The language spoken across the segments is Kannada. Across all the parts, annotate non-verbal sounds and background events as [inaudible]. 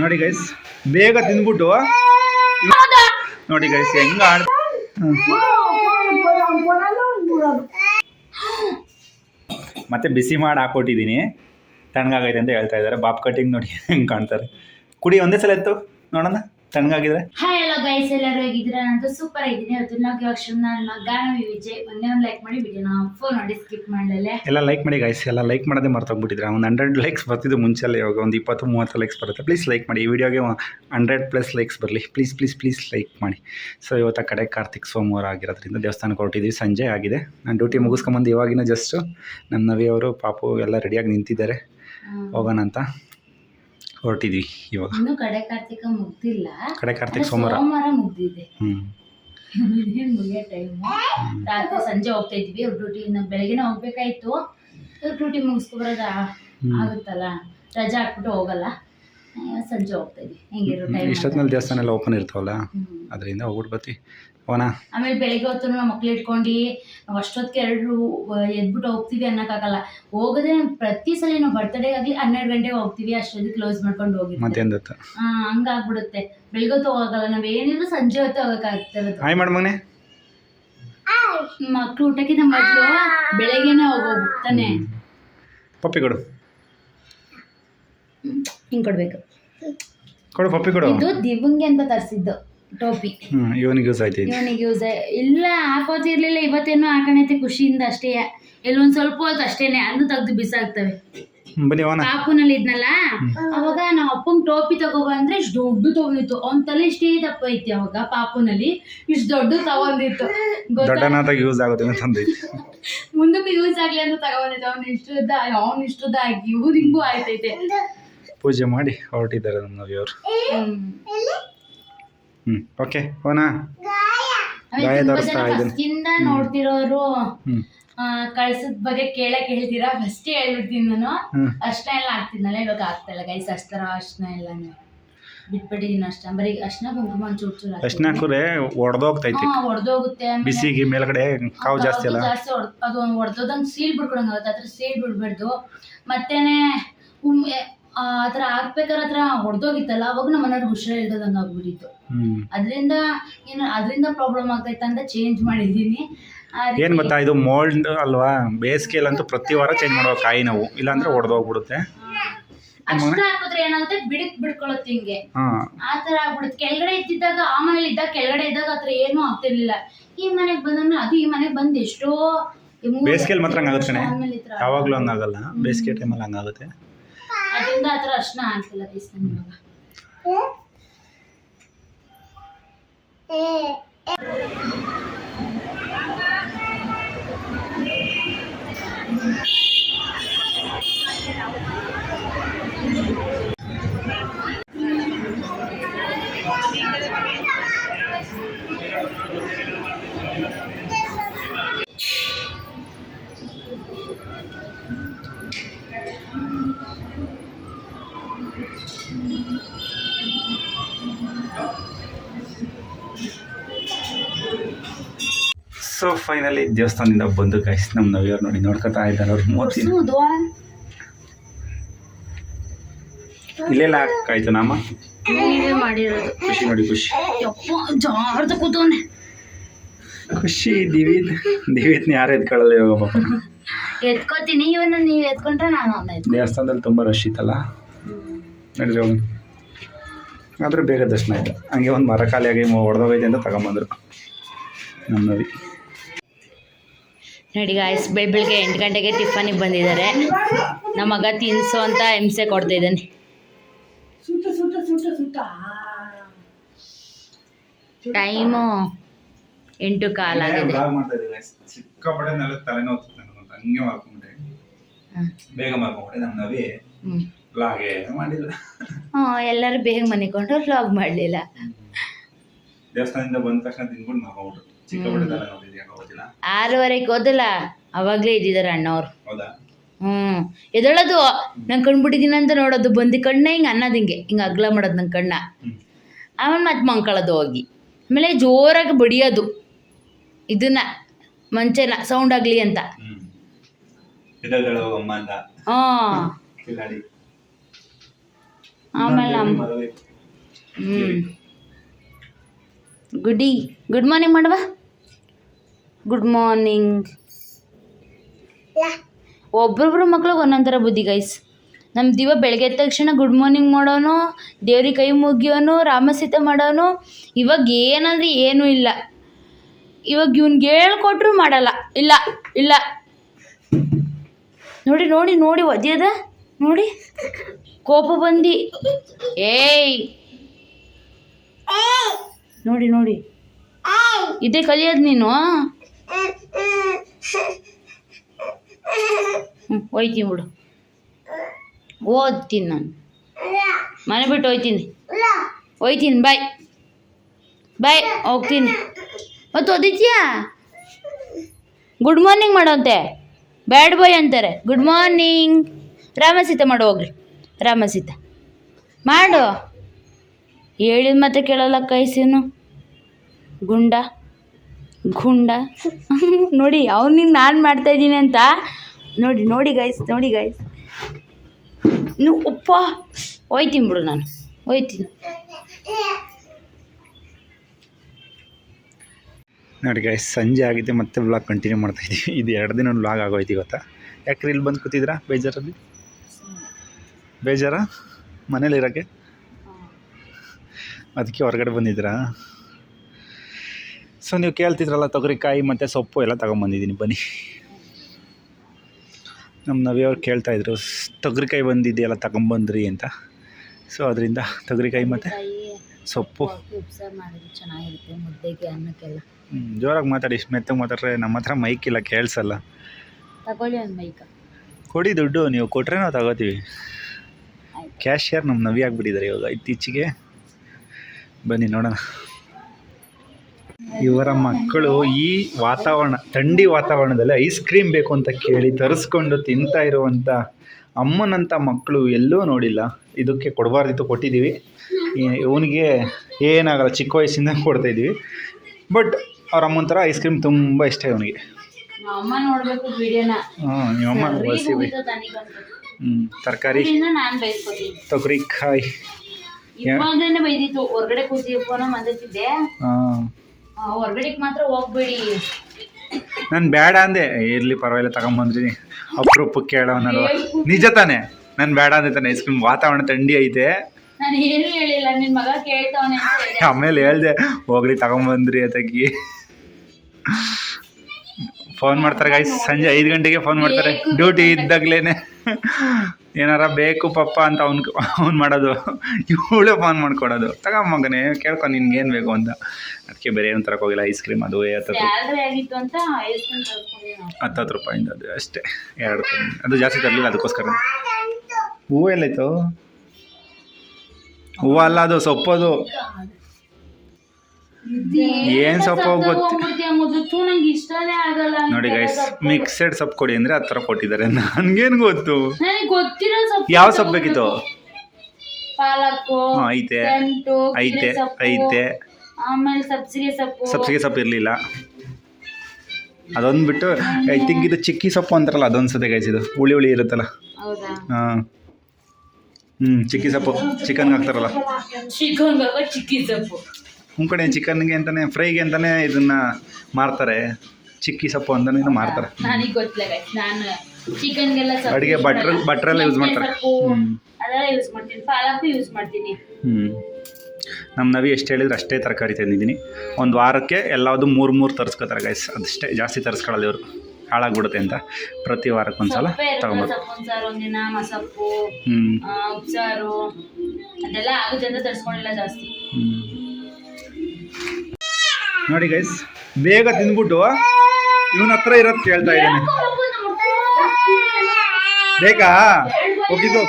ನೋಡಿ ಗೈಸ್ ಬೇಗ ತಿಂದ್ಬಿಟ್ಟು ನೋಡಿ ಗೈಸ್ ಹೆಂಗ ಆಡ್ ಮತ್ತೆ ಬಿಸಿ ಮಾಡಿ ಹಾಕೊಟ್ಟಿದ್ದೀನಿ ತಣ್ಣಗಾಗೈತೆ ಅಂತ ಹೇಳ್ತಾ ಇದ್ದಾರೆ. ಬಾಪ್ ಕಟಿಂಗ್ ನೋಡಿ, ಹೆಂಗೆ ಕಾಣ್ತಾರೆ. ಕುಡಿ, ಒಂದೇ ಸಲ ಎತ್ತು, ನೋಡೋಣ. ತಣ್ಣಗಾಗಿದ್ರೆ? ಹಾಯ್ ಎಲ್ಲ ಗೈಸ್ ಎಲ್ಲರೂ ಹೇಗಿದ್ದೀರಾ? ನಂದು ಸೂಪರ್ ಆಗಿದ್ದೀನಿ. ಇವತ್ತು ನಾವು ಇವಾಗ ನನ್ನ ಗಾನವಿ ವಿಜಯ್ ಒಂದೇ ಒಂದು ಲೈಕ್ ಮಾಡಿ ವಿಡಿಯೋನ ಫೋನ್ ಮಾಡಿ ಸ್ಕಿಪ್ ಮಾಡಲೇ ಎಲ್ಲ ಲೈಕ್ ಮಾಡಿ ಗೈಸ್ ಎಲ್ಲ ಲೈಕ್ ಮಾಡೋದೇ ಮರ್ತೋಗ್ಬಿಟ್ಟಿದ್ರೆ ಒಂದು ಹಂಡ್ರೆಡ್ ಲೈಕ್ಸ್ ಬರ್ತಿದ್ದು ಮುಂಚೆಲ್ಲ ಇವಾಗ ಒಂದು ಇಪ್ಪತ್ತು ಮೂವತ್ತು ಲೈಕ್ಸ್ ಬರುತ್ತೆ. ಪ್ಲೀಸ್ ಲೈಕ್ ಮಾಡಿ. ಈ ವಿಡಿಯೋಗೆ ಹಂಡ್ರೆಡ್ ಪ್ಲಸ್ ಲೈಕ್ಸ್ ಬರಲಿ. ಪ್ಲೀಸ್ ಪ್ಲೀಸ್ ಪ್ಲೀಸ್ ಲೈಕ್ ಮಾಡಿ. ಸೊ ಇವತ್ತು ಆ ಕಡೆ ಕಾರ್ತಿಕ್ ಸೋಮವಾರ ಆಗಿರೋದ್ರಿಂದ ದೇವಸ್ಥಾನಕ್ಕೆ ಹೊರಟಿದ್ದೀವಿ. ಸಂಜೆ ಆಗಿದೆ. ನಾನು ಡ್ಯೂಟಿ ಮುಗಿಸ್ಕೊಂಬಂದು ಇವಾಗಿನ ಜಸ್ಟು ನಮ್ಮ ನವಿಯವರು ಪಾಪು ಎಲ್ಲ ರೆಡಿಯಾಗಿ ನಿಂತಿದ್ದಾರೆ. ಹೋಗೋಣ ಅಂತ ಹೊರಟಿದ್ವಿ ಇವಾಗ. ಇನ್ನು ಕಡೆ ಕಾರ್ತಿಕ ಮುಗ್ದಿಲ್ಲ. ಕಡೆ ಕಾರ್ತಿಕ ಸೋಮವಾರ. ಸೋಮವಾರ ಮುಗ್ದಿದೆ. ಇನ್ನೇನ್ ಮುಗಿಯೋ ಟೈಮು ರಾತ್ರಿ ಸಂಜೆ ಹೋಗ್ತಾ ಇದ್ವಿ ಡ್ಯೂಟಿ ಬೆಳಗ್ಗೆನೇ ಹೋಗ್ಬೇಕಾಯ್ತು. ಡ್ಯೂಟಿ ಮುಗಿಸ್ಕೊಬರೋದ ಆಗುತ್ತಲ್ಲ. ರಜಾ ಹಾಕ್ಬಿಟ್ಟು ಹೋಗಲ್ಲ. ಸಂಜೆ ಹೋಗ್ತಾ ಇದ್ವಿ. ಹೆಂಗಿರೋ ಟೈಮ್ ಇಷ್ಟೊತ್ತಿನಲ್ಲಿ ದೇವಸ್ಥಾನ ಎಲ್ಲ ಓಪನ್ ಇರ್ತಾವಲ್ಲ? ಅದರಿಂದ ಹೋಗ್ಬಿಟ್ಟು ಬರ್ತೀವಿ ಹೋಗೋಣ. ಆಮೇಲೆ ಬೆಳಿಗ್ಗೆ ಹೊತ್ತು ನಮ್ಮ ಮಕ್ಳು ಇಟ್ಕೊಂಡು ನಾವು ಅಷ್ಟೊತ್ತಿಗೆ ಎರಡು ಎದ್ಬಿಟ್ಟು ಹೋಗ್ತೀವಿ ಅನ್ನೋಕ್ಕಾಗಲ್ಲ. ಹೋಗೋದೇ ಪ್ರತಿ ಸಲ ನಾವು ಬರ್ತಡೇ ಆಗಲಿ ಹನ್ನೆರಡು ಗಂಟೆಗೆ ಹೋಗ್ತೀವಿ ಅಷ್ಟೊತ್ತಿಗೆ ಕ್ಲೋಸ್ ಮಾಡ್ಕೊಂಡು ಹೋಗಿ ಮತ್ತೆ ಹೊತ್ತು. ಆ, ಹಂಗಾಗ್ಬಿಡುತ್ತೆ. ಬೆಳಿಗ್ಗೆ ಹೊತ್ತು ನಾವು ನಾವೇನಿದ್ರು ಸಂಜೆ ಹೊತ್ತು ಹೋಗೋಕ್ಕಾಗ್ತಿರೋದು. ಮಾಡಿ ಮಗನೇ ಮಕ್ಳು ಊಟಕ್ಕಿಂತ ಮೊದಲು ಬೆಳಗ್ಗೆನೆ ಹೋಗೋಗ್ತಾನೆ ಪಪ್ಪಿ ಕೊಡು. ಹಿಂಗೆ ಕೊಡ್ಬೇಕು. ಕೊಡು ಪಪ್ಪಿ ಕೊಡು. ಇದು ದಿವಂಗೆ ಅಂತ ತರಿಸಿದ್ದು ಟೋಪಿ. ಹ್ಞೂ ಇವನಿಗೆ ಯೂಸ್ ಆಯ್ತು ಇದು ಇವನಿಗೆ ಯೂಸ್ ಇಲ್ಲ ಹಾಕೋತಿರ್ಲಿಲ್ಲ ಇವತ್ತೇನೋ ಹಾಕಣೈತೆ ಖುಷಿಯಿಂದ ಅಷ್ಟೇ. ಎಲ್ಲೊಂದ್ ಸ್ವಲ್ಪ ಹೊತ್ತು ಅಷ್ಟೇನೆ ಅದು ತೆಗ್ದು ಬಿಸಾಕ್ತವೆ. ಹ್ಮ್, ಬನ್ನಿ ಪಾಪುನಲ್ಲಿ ಇದ್ನಲ್ಲ? ಅವಾಗ ನಾವು ಅಪ್ಪಂಗ್ ಟೋಪಿ ತಗೋಬಂದ್ರೆ ಇಷ್ಟು ದೊಡ್ಡ ತಗೊಂಡಿತ್ತು ಅವ್ನ ತಲೆ ಇಷ್ಟೇ ದಪ್ಪ ಐತಿ ಅವಾಗ ಪಾಪುನಲ್ಲಿ. ಇಷ್ಟು ದೊಡ್ಡ ತಗೊಂಡಿತ್ತು. ಗೊತ್ತಾ? ದೊಡ್ಡನಾದಾಗ ಯೂಸ್ ಆಗುತ್ತೆ ಅಂತಂದೈತಿ [laughs] ಮುಂದಕ್ಕೆ ಯೂಸ್ ಆಗ್ಲಿ ಅಂತ ತಗೊಂಡಿತ್ತು. ಅವ್ನು ಇಷ್ಟದ ಅವ್ನು ಇಷ್ಟದ ಆಗಿ ಇವ್ರಿಗೂ ಆಯ್ತೈತೆ. ಪೂಜೆ ಮಾಡಿ ಹೊರಟಿದ್ದಾರೆ ನಮ್ಮ ನವಿಯವರು. ಹ್ಞೂ ಓಕೆ ಓನಾ ಗಾಯ ತೋರಿಸ್ತಾ ಇದ್ದೀನಿ. ನೋಡ್ತಿರೋರು ಆ ಕಳ್ಸದ್ ಬಗ್ಗೆ ಕೇಳಕ್ ಹೇಳ್ತೀರಾ? ಫಸ್ಟ್ ಹೇಳ್ಬಿಡ್ತೀನಿ ನಾನು. ಅಷ್ಟ ಎಲ್ಲ ಆಗ್ತಿದ್ನಲ್ಲ ಇವಾಗ ಆಗ್ತಾ ಇಲ್ಲ. ಗೈಸ್ ಅಷ್ಟರ ಅಷ್ಟ ಎಲ್ಲ ಬಿಟ್ಬಿಟ್ಟಿದ್ದೀನಿ ಅಷ್ಟ. ಬರೀ ಅಷ್ಟ ಕುಂಕುಮ ಚೂರ್ ಚೂರ್ ಅಷ್ಟನ್ನ ಕುರೆ ಒಡೆದೋಗ್ತೈತಿ. ಒಡೆದೋಗುತ್ತೆ ಬಿಸಿಗೆ ಮೇಲ್ಗಡೆ ಕಾವು ಜಾಸ್ತಿ ಅಲ್ಲ. ಜಾಸ್ತಿ ಅದು ಒಡೆದೋದಂಗ್ ಸೀಲ್ ಬಿಡ್ಕೊಳಂಗ ಆಗುತ್ತೆ ಅದ್ರ ಸೀಲ್ ಬಿಡ್ಬಾರ್ದು. ಮತ್ತೇನೆ ಆ ಥರ ಹಾಕ್ಬೇಕಾದ್ರೆ ಹತ್ರ ಹೊಡೆದೋಗಿತ್ತಲ್ಲ ಅವಾಗ ನಮ್ಮ ಮನೆಯವ್ರಿಗೆ ಹುಷಾರ ಇಲ್ದಂಗೆ ಆಗ್ಬಿಟ್ಟಿತ್ತು. ಅದರಿಂದ ಏನು ಅದರಿಂದ ಪ್ರಾಬ್ಲಮ್ ಆಗ್ತೈತೆ ಅಂತ ಚೇಂಜ್ ಮಾಡಿದ್ದೀನಿ. ಏನ್ ಗೊತ್ತಾ ಇದು ಮೋಲ್ಡ್ ಅಲ್ವಾ ಬೇಸಿಗೆಯಲ್ಲಂತೂ ಪ್ರತಿ ವಾರ ಚೇಂಜ್ ಮಾಡುವ ಕಾಯಿ ನಾವು. ಇಲ್ಲಾಂದ್ರೆ ಒಡೆದೋಗ್ಬಿಡುತ್ತೆ. ಅರ್ಶನ ಹಾಕಿದ್ರೆ ಏನಾಗುತ್ತೆ ಬಿಡಕ್ ಬಿಡ್ಕೊಳತ್ತೆ ಹಿಂಗೆ. ಹಾಂ. ಆ ಥರ ಆಗ್ಬಿಡುತ್ತೆ. ಕೆಳಗಡೆ ಇದ್ದಿದ್ದಾಗ ಆ ಮನೇಲಿ ಇದ್ದಾಗ ಕೆಳಗಡೆ ಇದ್ದಾಗ ಆತರ ಥರ ಏನೂ ಆಗ್ತಿರ್ಲಿಲ್ಲ. ಈ ಮನೆಗೆ ಬಂದ್ರೆ ಅದು ಈ ಮನೆಗೆ ಬಂದ್ ಎಷ್ಟೋ ಬೇಸಿಗೆಯಲ್ಲಿ ಮಾತ್ರ ಹಂಗಾಗುತ್ತೆ ಕಣೆ. ಥರ ಯಾವಾಗಲೂ ಹಂಗಾಗಲ್ಲ ಬೇಸಿಗೆ ಟೈಮಲ್ಲಿ ಹಂಗಾಗುತ್ತೆ ಅದರಿಂದ ಆ ಥರ ಅರ್ಶನ ಆಗ್ತಿಲ್ಲ ಗೈಸ್ ನಮ್ಗೆ ಇವಾಗ ಸೊ ಫೈನಲಿ ದೇವಸ್ಥಾನದಿಂದ ಬಂದು ಗೈಸ್ ನಮ್ಮ ನವಿಯವ್ರು ನೋಡಿ ನೋಡ್ಕೊತಾ ಇದ್ದಾರೆ ಅವ್ರ ಮೂರ್ತಿ. ಇಲ್ಲೆಲ್ಲ ಹಾಕಾಯ್ತು ನಾಮ? ಖುಷಿ ನೋಡಿ ಖುಷಿ. ಯಪ್ಪ ಜಾರ್ದ ಕೂತವನೆ. ಖುಷಿ ದಿವಿತ್ ದಿವಿತ್ನ ಯಾರು ಎತ್ಕೊಳ್ಳಲ್ಲ ಇವಾಗ ಪಾಪ. ಎತ್ಕೋತೀನಿ ಇವನ್ನ ನೀವು ಎತ್ಕೊಂಡ್ರೆ ನಾನು ದೇವಸ್ಥಾನದಲ್ಲಿ ತುಂಬ ರಶ್ ಇತ್ತಲ್ಲ? ನಡೀರಿ ಹೋಗಿ ಆದರೂ ಬೇಗ ದರ್ಶನ ಆಯಿತು. ಹಂಗೆ ಒಂದು ಮರ ಖಾಲಿಯಾಗಿ ಹೊಡೆದೋಗೈತೆ ಅಂತ ತಗೊಂಬಂದರು. ನಮ್ಮ ನವಿ. ನೋಡಿ ಗಾಯ್ಸ್ ಬೆಳ ಬೆಳಗ್ಗೆ ಎಂಟು ಗಂಟೆಗೆ ಟಿಫನಿಗೆ ಬಂದಿದ್ದಾರೆ. ನಮ್ಮ ಮಗ ತಿನ್ಸು ಅಂತ ಹಿಂಸೆ ಕೊಡ್ತಾ ಇದ್ದಾನೆ. ಟೈಮು ಎಂಟು ಕಾಲಾಗಿದೆ ಸಿಕ್ಕಾಪಟ್ಟೆ ನೆಲ ತಲೆನೋವು ಹಂಗೆ ಮಾಡ್ಕೊಂಡೆ. ಬೇಗ ಮಾಡ್ಕೊಂಡೆ ನಮ್ಮ ನವಿ ಲಾಗೆ ಮಾಡಿಲ್ಲ. ಎಲ್ಲರೂ ಬೇಗ ಮನಿಕೊಂಡು ವ್ಲಾಗ್ ಮಾಡಲಿಲ್ಲ. ದೇವಸ್ಥಾನದಿಂದ ಬಂದ ತಕ್ಷಣ ತಿನ್ಕೊಂಡು ಮಾಡ್ಕೊಂಬಿಟ್ರು. ಆರೂವರೆಗೆ ಓದಲ್ಲ? ಅವಾಗಲೇ ಇದ್ದಿದ್ದಾರೆ ಅಣ್ಣವ್ರು. ಹ್ಮ್. ಎದೊಳೋದು ನಂಗೆ ಕಣ್ಬಿಟ್ಟಿದ್ದೀನಿ ಅಂತ ನೋಡೋದು ಬಂದು ಕಣ್ಣ ಹಿಂಗೆ ಅನ್ನೋದು ಹಿಂಗೆ ಹಿಂಗೆ ಅಗ್ಲ ಮಾಡೋದು ನಂಗೆ ಕಣ್ಣ. ಹ್ಮ್. ಆಮೇಲೆ ಮತ್ತೆ ಮಂಕಳದು ಹೋಗಿ. ಆಮೇಲೆ ಜೋರಾಗಿ ಬಡಿಯೋದು. ಇದನ್ನ ಮಂಚನ ಸೌಂಡ್ ಆಗ್ಲಿ ಅಂತ. ಹ್ಮ್. ಆಮೇಲೆ ಹ್ಞೂ ಗುಡಿ ಗುಡ್ ಮಾರ್ನಿಂಗ್ ಮಾಡುವ ಗುಡ್ ಮಾರ್ನಿಂಗ್ ಒಬ್ಬೊಬ್ರು ಮಕ್ಳಿಗೆ ಒಂದೊಂದು ಥರ ಬುದ್ಧಿ ಗೈಸ್ ನಮ್ಮ ದಿವ ಬೆಳಗ್ಗೆ ಎದ್ದ ತಕ್ಷಣ ಗುಡ್ ಮಾರ್ನಿಂಗ್ ಮಾಡೋನು ದೇವ್ರಿಗೆ ಕೈ ಮುಗಿಯೋನು ರಾಮಸೀತ ಮಾಡೋನು. ಇವಾಗ ಏನಂದ್ರೆ ಏನೂ ಇಲ್ಲ. ಇವಾಗ ಇವ್ನಿಗೆ ಹೇಳ್ಕೊಟ್ರು ಮಾಡಲ್ಲ. ಇಲ್ಲ ಇಲ್ಲ. ನೋಡಿ ನೋಡಿ ನೋಡಿ ಒದ್ಯದ ನೋಡಿ. ಕೋಪ ಬಂದು. ಏಯ್. ನೋಡಿ ನೋಡಿ. ಇದೇ ಕಲಿಯೋದು ನೀನು? ಹ್ಞೂ ಬಿಡು. ಓದ್ತೀನಿ ನಾನು. ಮನೆ ಬಿಟ್ಟು ಹೋಯ್ತೀನಿ. ಹೋಯ್ತೀನಿ ಬಾಯ್ ಬಾಯ್ ಹೋಗ್ತೀನಿ. ಮತ್ತು ಓದಿದ್ಯಾ ಗುಡ್ ಮಾರ್ನಿಂಗ್ ಮಾಡೋಂತೆ ಬ್ಯಾಡ್ ಬಾಯ್ ಅಂತಾರೆ. ಗುಡ್ ಮಾರ್ನಿಂಗ್ ರಾಮಸೀತ ಮಾಡು ಹೋಗ್ರಿ ರಾಮಸೀತ. ಮಾಡು. ಹೇಳಿದ ಮತ್ತೆ ಕೇಳಲ್ಲ, ಕೈಸಿನು. ಗುಂಡ. ಗುಂಡ. ನೋಡಿ ಅವ್ನಿಗೆ ನಾನು ಮಾಡ್ತಾ ಇದ್ದೀನಿ ಅಂತ. ನೋಡಿ ನೋಡಿ ಗೈಸ್ ನೋಡಿ ಗೈಸ್ ನೀವು ಉಪ್ಪ. ಹೋಯ್ತೀನಿ ಬಿಡು ನಾನು. ಹೋಯ್ತೀನಿ ನೋಡಿ ಗೈಸ್ ಸಂಜೆ ಆಗಿದೆ ಮತ್ತೆ ವ್ಲಾಗ್ ಕಂಟಿನ್ಯೂ ಮಾಡ್ತಾ ಇದ್ದೀವಿ. ಇದು ಎರಡು ದಿನ ವ್ಲಾಗ್ ಆಗೋಯ್ತು ಗೊತ್ತಾ ಯಾಕ್ರಿ ಇಲ್ಲಿ ಬಂದು ಕೂತಿದ್ರಾ ಬೇಜಾರಲ್ಲಿ? ಬೇಜಾರಾ? ಮನೇಲಿ ಇರೋಕ್ಕೆ ಅದಕ್ಕೆ ಹೊರಗಡೆ ಬಂದಿದ್ದೀರಾ? ಸೊ ನೀವು ಕೇಳ್ತಿದ್ರಲ್ಲ ತೊಗರಿಕಾಯಿ ಮತ್ತು ಸೊಪ್ಪು ಎಲ್ಲ ತಗೊಂಬಂದಿದ್ದೀನಿ ಬನ್ನಿ. ನಮ್ಮ ನವಿಯವ್ರು ಕೇಳ್ತಾಯಿದ್ರು ತೊಗರಿಕಾಯಿ ಬಂದಿದೆಯಲ್ಲ ತಗೊಂಬಂದ್ರಿ ಅಂತ. ಸೊ ಅದರಿಂದ ತೊಗರಿಕಾಯಿ ಮತ್ತು ಸೊಪ್ಪು. ಹ್ಞೂ ಚೆನ್ನಾಗಿರುತ್ತೆ ಮುದ್ದೆಗೆ ಅನ್ನಕ್ಕೆಲ್ಲ. ಹ್ಮ್, ಜೋರಾಗಿ ಮಾತಾಡಿ ಇಷ್ಟು ಮೆತ್ತಗೆ ಮಾತಾಡ್ರೆ ನಮ್ಮ ಹತ್ರ ಮೈಕ್ ಇಲ್ಲ ಕೇಳಿಸಲ್ಲ. ತಗೊಳ್ಳಿ ಒಂದು ಮೈಕ ಕೊಡಿ ದುಡ್ಡು ನೀವು ಕೊಟ್ಟರೆ ನಾವು ತಗೋತೀವಿ ಕ್ಯಾಶಿಯರ್ ನಮ್ಮ ನವಿ ಆಗಿಬಿಟ್ಟಿದ್ದಾರೆ ಇವಾಗ ಇತ್ತೀಚೆಗೆ. ಬನ್ನಿ ನೋಡೋಣ. ಇವರ ಮಕ್ಕಳು ಈ ವಾತಾವರಣ ಥಂಡಿ ವಾತಾವರಣದಲ್ಲಿ ಐಸ್ ಕ್ರೀಮ್ ಬೇಕು ಅಂತ ಕೇಳಿ ತರಿಸ್ಕೊಂಡು ತಿಂತಾ ಇರುವಂಥ ಅಮ್ಮನಂಥ ಮಕ್ಕಳು ಎಲ್ಲೂ ನೋಡಿಲ್ಲ. ಇದಕ್ಕೆ ಕೊಡಬಾರ್ದಿತ್ತು ಕೊಟ್ಟಿದ್ದೀವಿ. ಇವನಿಗೆ ಏನಾಗಲ್ಲ ಚಿಕ್ಕ ವಯಸ್ಸಿಂದ ಕೊಡ್ತಾ ಇದ್ದೀವಿ. ಬಟ್ ಅವ್ರ ಅಮ್ಮನ ಥರ ಐಸ್ ಕ್ರೀಮ್ ತುಂಬ ಇಷ್ಟ ಇವನಿಗೆ ಹಾಂ ನಿಮ್ಮಮ್ಮ ಬಸಿ ಹ್ಞೂ ತರಕಾರಿ ತೊಗರಿಕಾಯಿ ಹೊರಗಡೆ ಕೂತಿದ್ದೆ ಹೊರ್ಗಡೆಗ್ ಮಾತ್ರ ಹೋಗ್ಬೇಡಿ. ನಾನು ಬೇಡ ಅಂದೆ. ಇರ್ಲಿ ಪರವಾಗಿಲ್ಲ ತಗೊಂಬಂದ್ರಿ ಅಪರೂಪಕ್ಕೆ ಕೇಳೋನಲ್ವ ನಿಜ ತಾನೆ. ನಾನು ಬೇಡ ಅಂದೆ ತಾನೆ. ಐಸ್ ಕ್ರೀಮ್ ವಾತಾವರಣ ಥಂಡಿ ಐತೆ. ನಾನು ಏನು ಹೇಳಿಲ್ಲ. ನಿನ್ ಮಗ ಕೇಳ್ತಾವನೆ. ಆಮೇಲೆ ಹೇಳ್ದೆ ಹೋಗ್ಲಿ ತಗೊಂಬಂದ್ರಿ ಅದಕ್ಕೆ ಫೋನ್ ಮಾಡ್ತಾರೆ ಗಾಯ್ಸ್ ಸಂಜೆ ಐದು ಗಂಟೆಗೆ ಫೋನ್ ಮಾಡ್ತಾರೆ. ಡ್ಯೂಟಿ ಇದ್ದಾಗ್ಲೇನೆ. [laughs] ಏನಾರ ಬೇಕು ಪಪ್ಪ ಅಂತ ಅವ್ನು ಅವ್ನು ಮಾಡೋದು. [laughs] ಇವಳೇ ಫೋನ್ ಮಾಡ್ಕೊಡೋದು. ತಗೊಂಬಗನೆ ಕೇಳ್ಕೊ ನಿನ್ಗೇನು ಬೇಕು ಅಂತ. ಅದಕ್ಕೆ ಬೇರೆ ಏನು ತರಕ್ಕೆ ಹೋಗಿಲ್ಲ ಐಸ್ ಕ್ರೀಮ್ ಅದು ಹತ್ತತ್ತು ರೂಪಾಯಿಂದ ಅದು ಅಷ್ಟೇ. ಎರಡು ಅದು ಜಾಸ್ತಿ ತರಲಿಲ್ಲ ಅದಕ್ಕೋಸ್ಕರ. ಹೂವು ಎಲ್ಲಾಯ್ತು ಹೂವು ಅಲ್ಲ ಅದು ಸೊಪ್ಪದು. ಏನ್ ಸೊಪ್ಪು ಗೊತ್ತಿ- ನೋಡಿ ಗೈಸ್ ಮಿಕ್ಸೆಡ್ ಸೊಪ್ಪು ಕೊಡಿ ಅಂದ್ರೆ ಆ ಥರ ಕೊಟ್ಟಿದ್ದಾರೆ. ನನ್ಗೇನು ಗೊತ್ತು? ಯಾವ ಸೊಪ್ಪು ಬೇಕಿತ್ತು? ಐತೆ. ಐತೆ ಐತೆ. ಆಮೇಲೆ ಸಬ್ಸಿಗೆ ಸೊಪ್ಪು. ಸಬ್ಸಿಗೆ ಸೊಪ್ಪು ಇರಲಿಲ್ಲ. ಅದೊಂದು ಬಿಟ್ಟು ಐ ಥಿಂಕ್ ಇದು ಚಿಕ್ಕಿ ಸೊಪ್ಪು ಅಂತಾರಲ್ಲ ಅದೊಂದು ಸತೆ ಗೈಸ್ ಇದು. ಹುಳಿ ಹುಳಿ ಇರುತ್ತಲ್ಲ. ಹಾಂ. ಹ್ಞೂ ಚಿಕ್ಕಿ ಸೊಪ್ಪು. ಚಿಕನ್ಗೆ ಹಾಕ್ತಾರಲ್ಲ. ಚಿಕನ್ ಚಿಕ್ಕಿ ಸೊಪ್ಪು. ನಮ್ಮ ಕಡೆ ಚಿಕನ್ಗೆ ಅಂತಾನೆ ಫ್ರೈಗೆ ಅಂತಾನೆ ಇದನ್ನ ಮಾರ್ತಾರೆ. ಚಿಕ್ಕಿ ಸೊಪ್ಪು ಅಂತಾನೆ ಇದನ್ನ ಮಾರ್ತಾರೆ. ನನಗೆ ಗೊತ್ತಿಲ್ಲ ಗೈಸ್ ನಾನು ಚಿಕನ್ಗೆಲ್ಲ ಅಡುಗೆ ಭಟ್ರ ಮಾಡಲ್ಲ. ಯೂಸ್ ಮಾಡ್ತಾರೆ. ಸೊಪ್ಪು, ಹ್ಞೂ ಅದೆಲ್ಲ ಯೂಸ್ ಮಾಡ್ತೀನಿ. ಪಾಲಕ್ಕು ಯೂಸ್ ಮಾಡ್ತೀನಿ. ಹ್ಞೂ ನಮ್ಮ ನವಿ ಎಷ್ಟು ಹೇಳಿದ್ರೆ ಅಷ್ಟೇ ತರಕಾರಿ ತಂದಿದ್ದೀನಿ. ಒಂದು ವಾರಕ್ಕೆ ಎಲ್ಲದು ಮೂರು ಮೂರು ತರಿಸ್ಕೋತಾರೆ ಗೈಸ್ ಅದಷ್ಟೇ ಜಾಸ್ತಿ ತರಿಸ್ಕೊಳ್ಳಲ್ಲ ಇವರು. ಹಾಳಾಗ್ಬಿಡುತ್ತೆ ಅಂತ. ಪ್ರತಿ ವಾರಕ್ಕೆ ಒಂದು ಸಲ ತಗೊಂಬೋದು ಹ್ಞೂ ಆ, ಅದೆಲ್ಲ ಆಗುತ್ತೆ ಅಂತ ತರಿಸ್ಕೊಂಡಿಲ್ಲ ಜಾಸ್ತಿ. ಹ್ಞೂ ನೋಡಿ ಗೈಸ್ ಬೇಗ ತಿಂದ್ಬಿಟ್ಟು ಇವನ ಹತ್ರ ಇರೋದು ಕೇಳ್ತಾ ಇದ್ದಾನೆ. ಬೇಕಾ? ಹೋಗಿದ್ದು.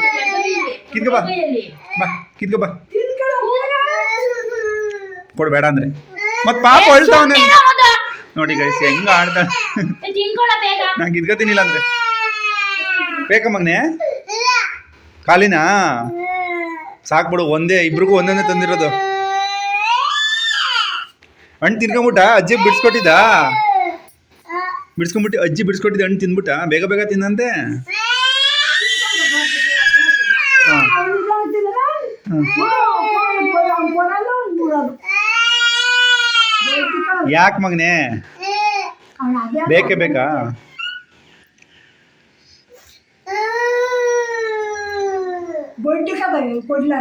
ಕಿತ್ಕೊ ಬಾ. ಬಾ, ಕಿತ್ಕೊ ಬಾ. ಕೊಡ್ಬೇಡ ಅಂದ್ರೆ. ಮತ್ತೆ ಪಾಪ ಅಳ್ತಾವನೆ. ನೋಡಿ ಗೈಸ್ ಹೆಂಗ ಆಡ್ತಾಳೆ ನಾನು ಕಿತ್ಕೊತೀನಿಲ್ಲ ಅಂದ್ರೆ. ಬೇಕಾ ಮಗನೆ? ಖಾಲಿನಾ? ಸಾಕ್ಬಿಡು, ಒಂದೇ, ಇಬ್ರಿಗೂ ಒಂದೊಂದೇ ತಂದಿರೋದು. ಹಣ್ಣು ತಿನ್ಕೊಂಬಿಟ್ಟ, ಅಜ್ಜಿ ಬಿಡಿಸ್ಕೊಟ್ಟಿದ್ದ? ಬಿಡಿಸ್ಕೊಂಬಿಟ್ಟು, ಅಜ್ಜಿ ಬಿಡಿಸ್ಕೊಟ್ಟಿದ್ದ ಹಣ್ಣು ತಿಂದ್ಬಿಟ್ಟ ಬೇಗ ಬೇಗ ತಿನ್ನಂತೆ? ಯಾಕೆ ಮಗನೇ? ಬೇಕೇ ಬೇಕಾ? ಕೊಡ್ಲ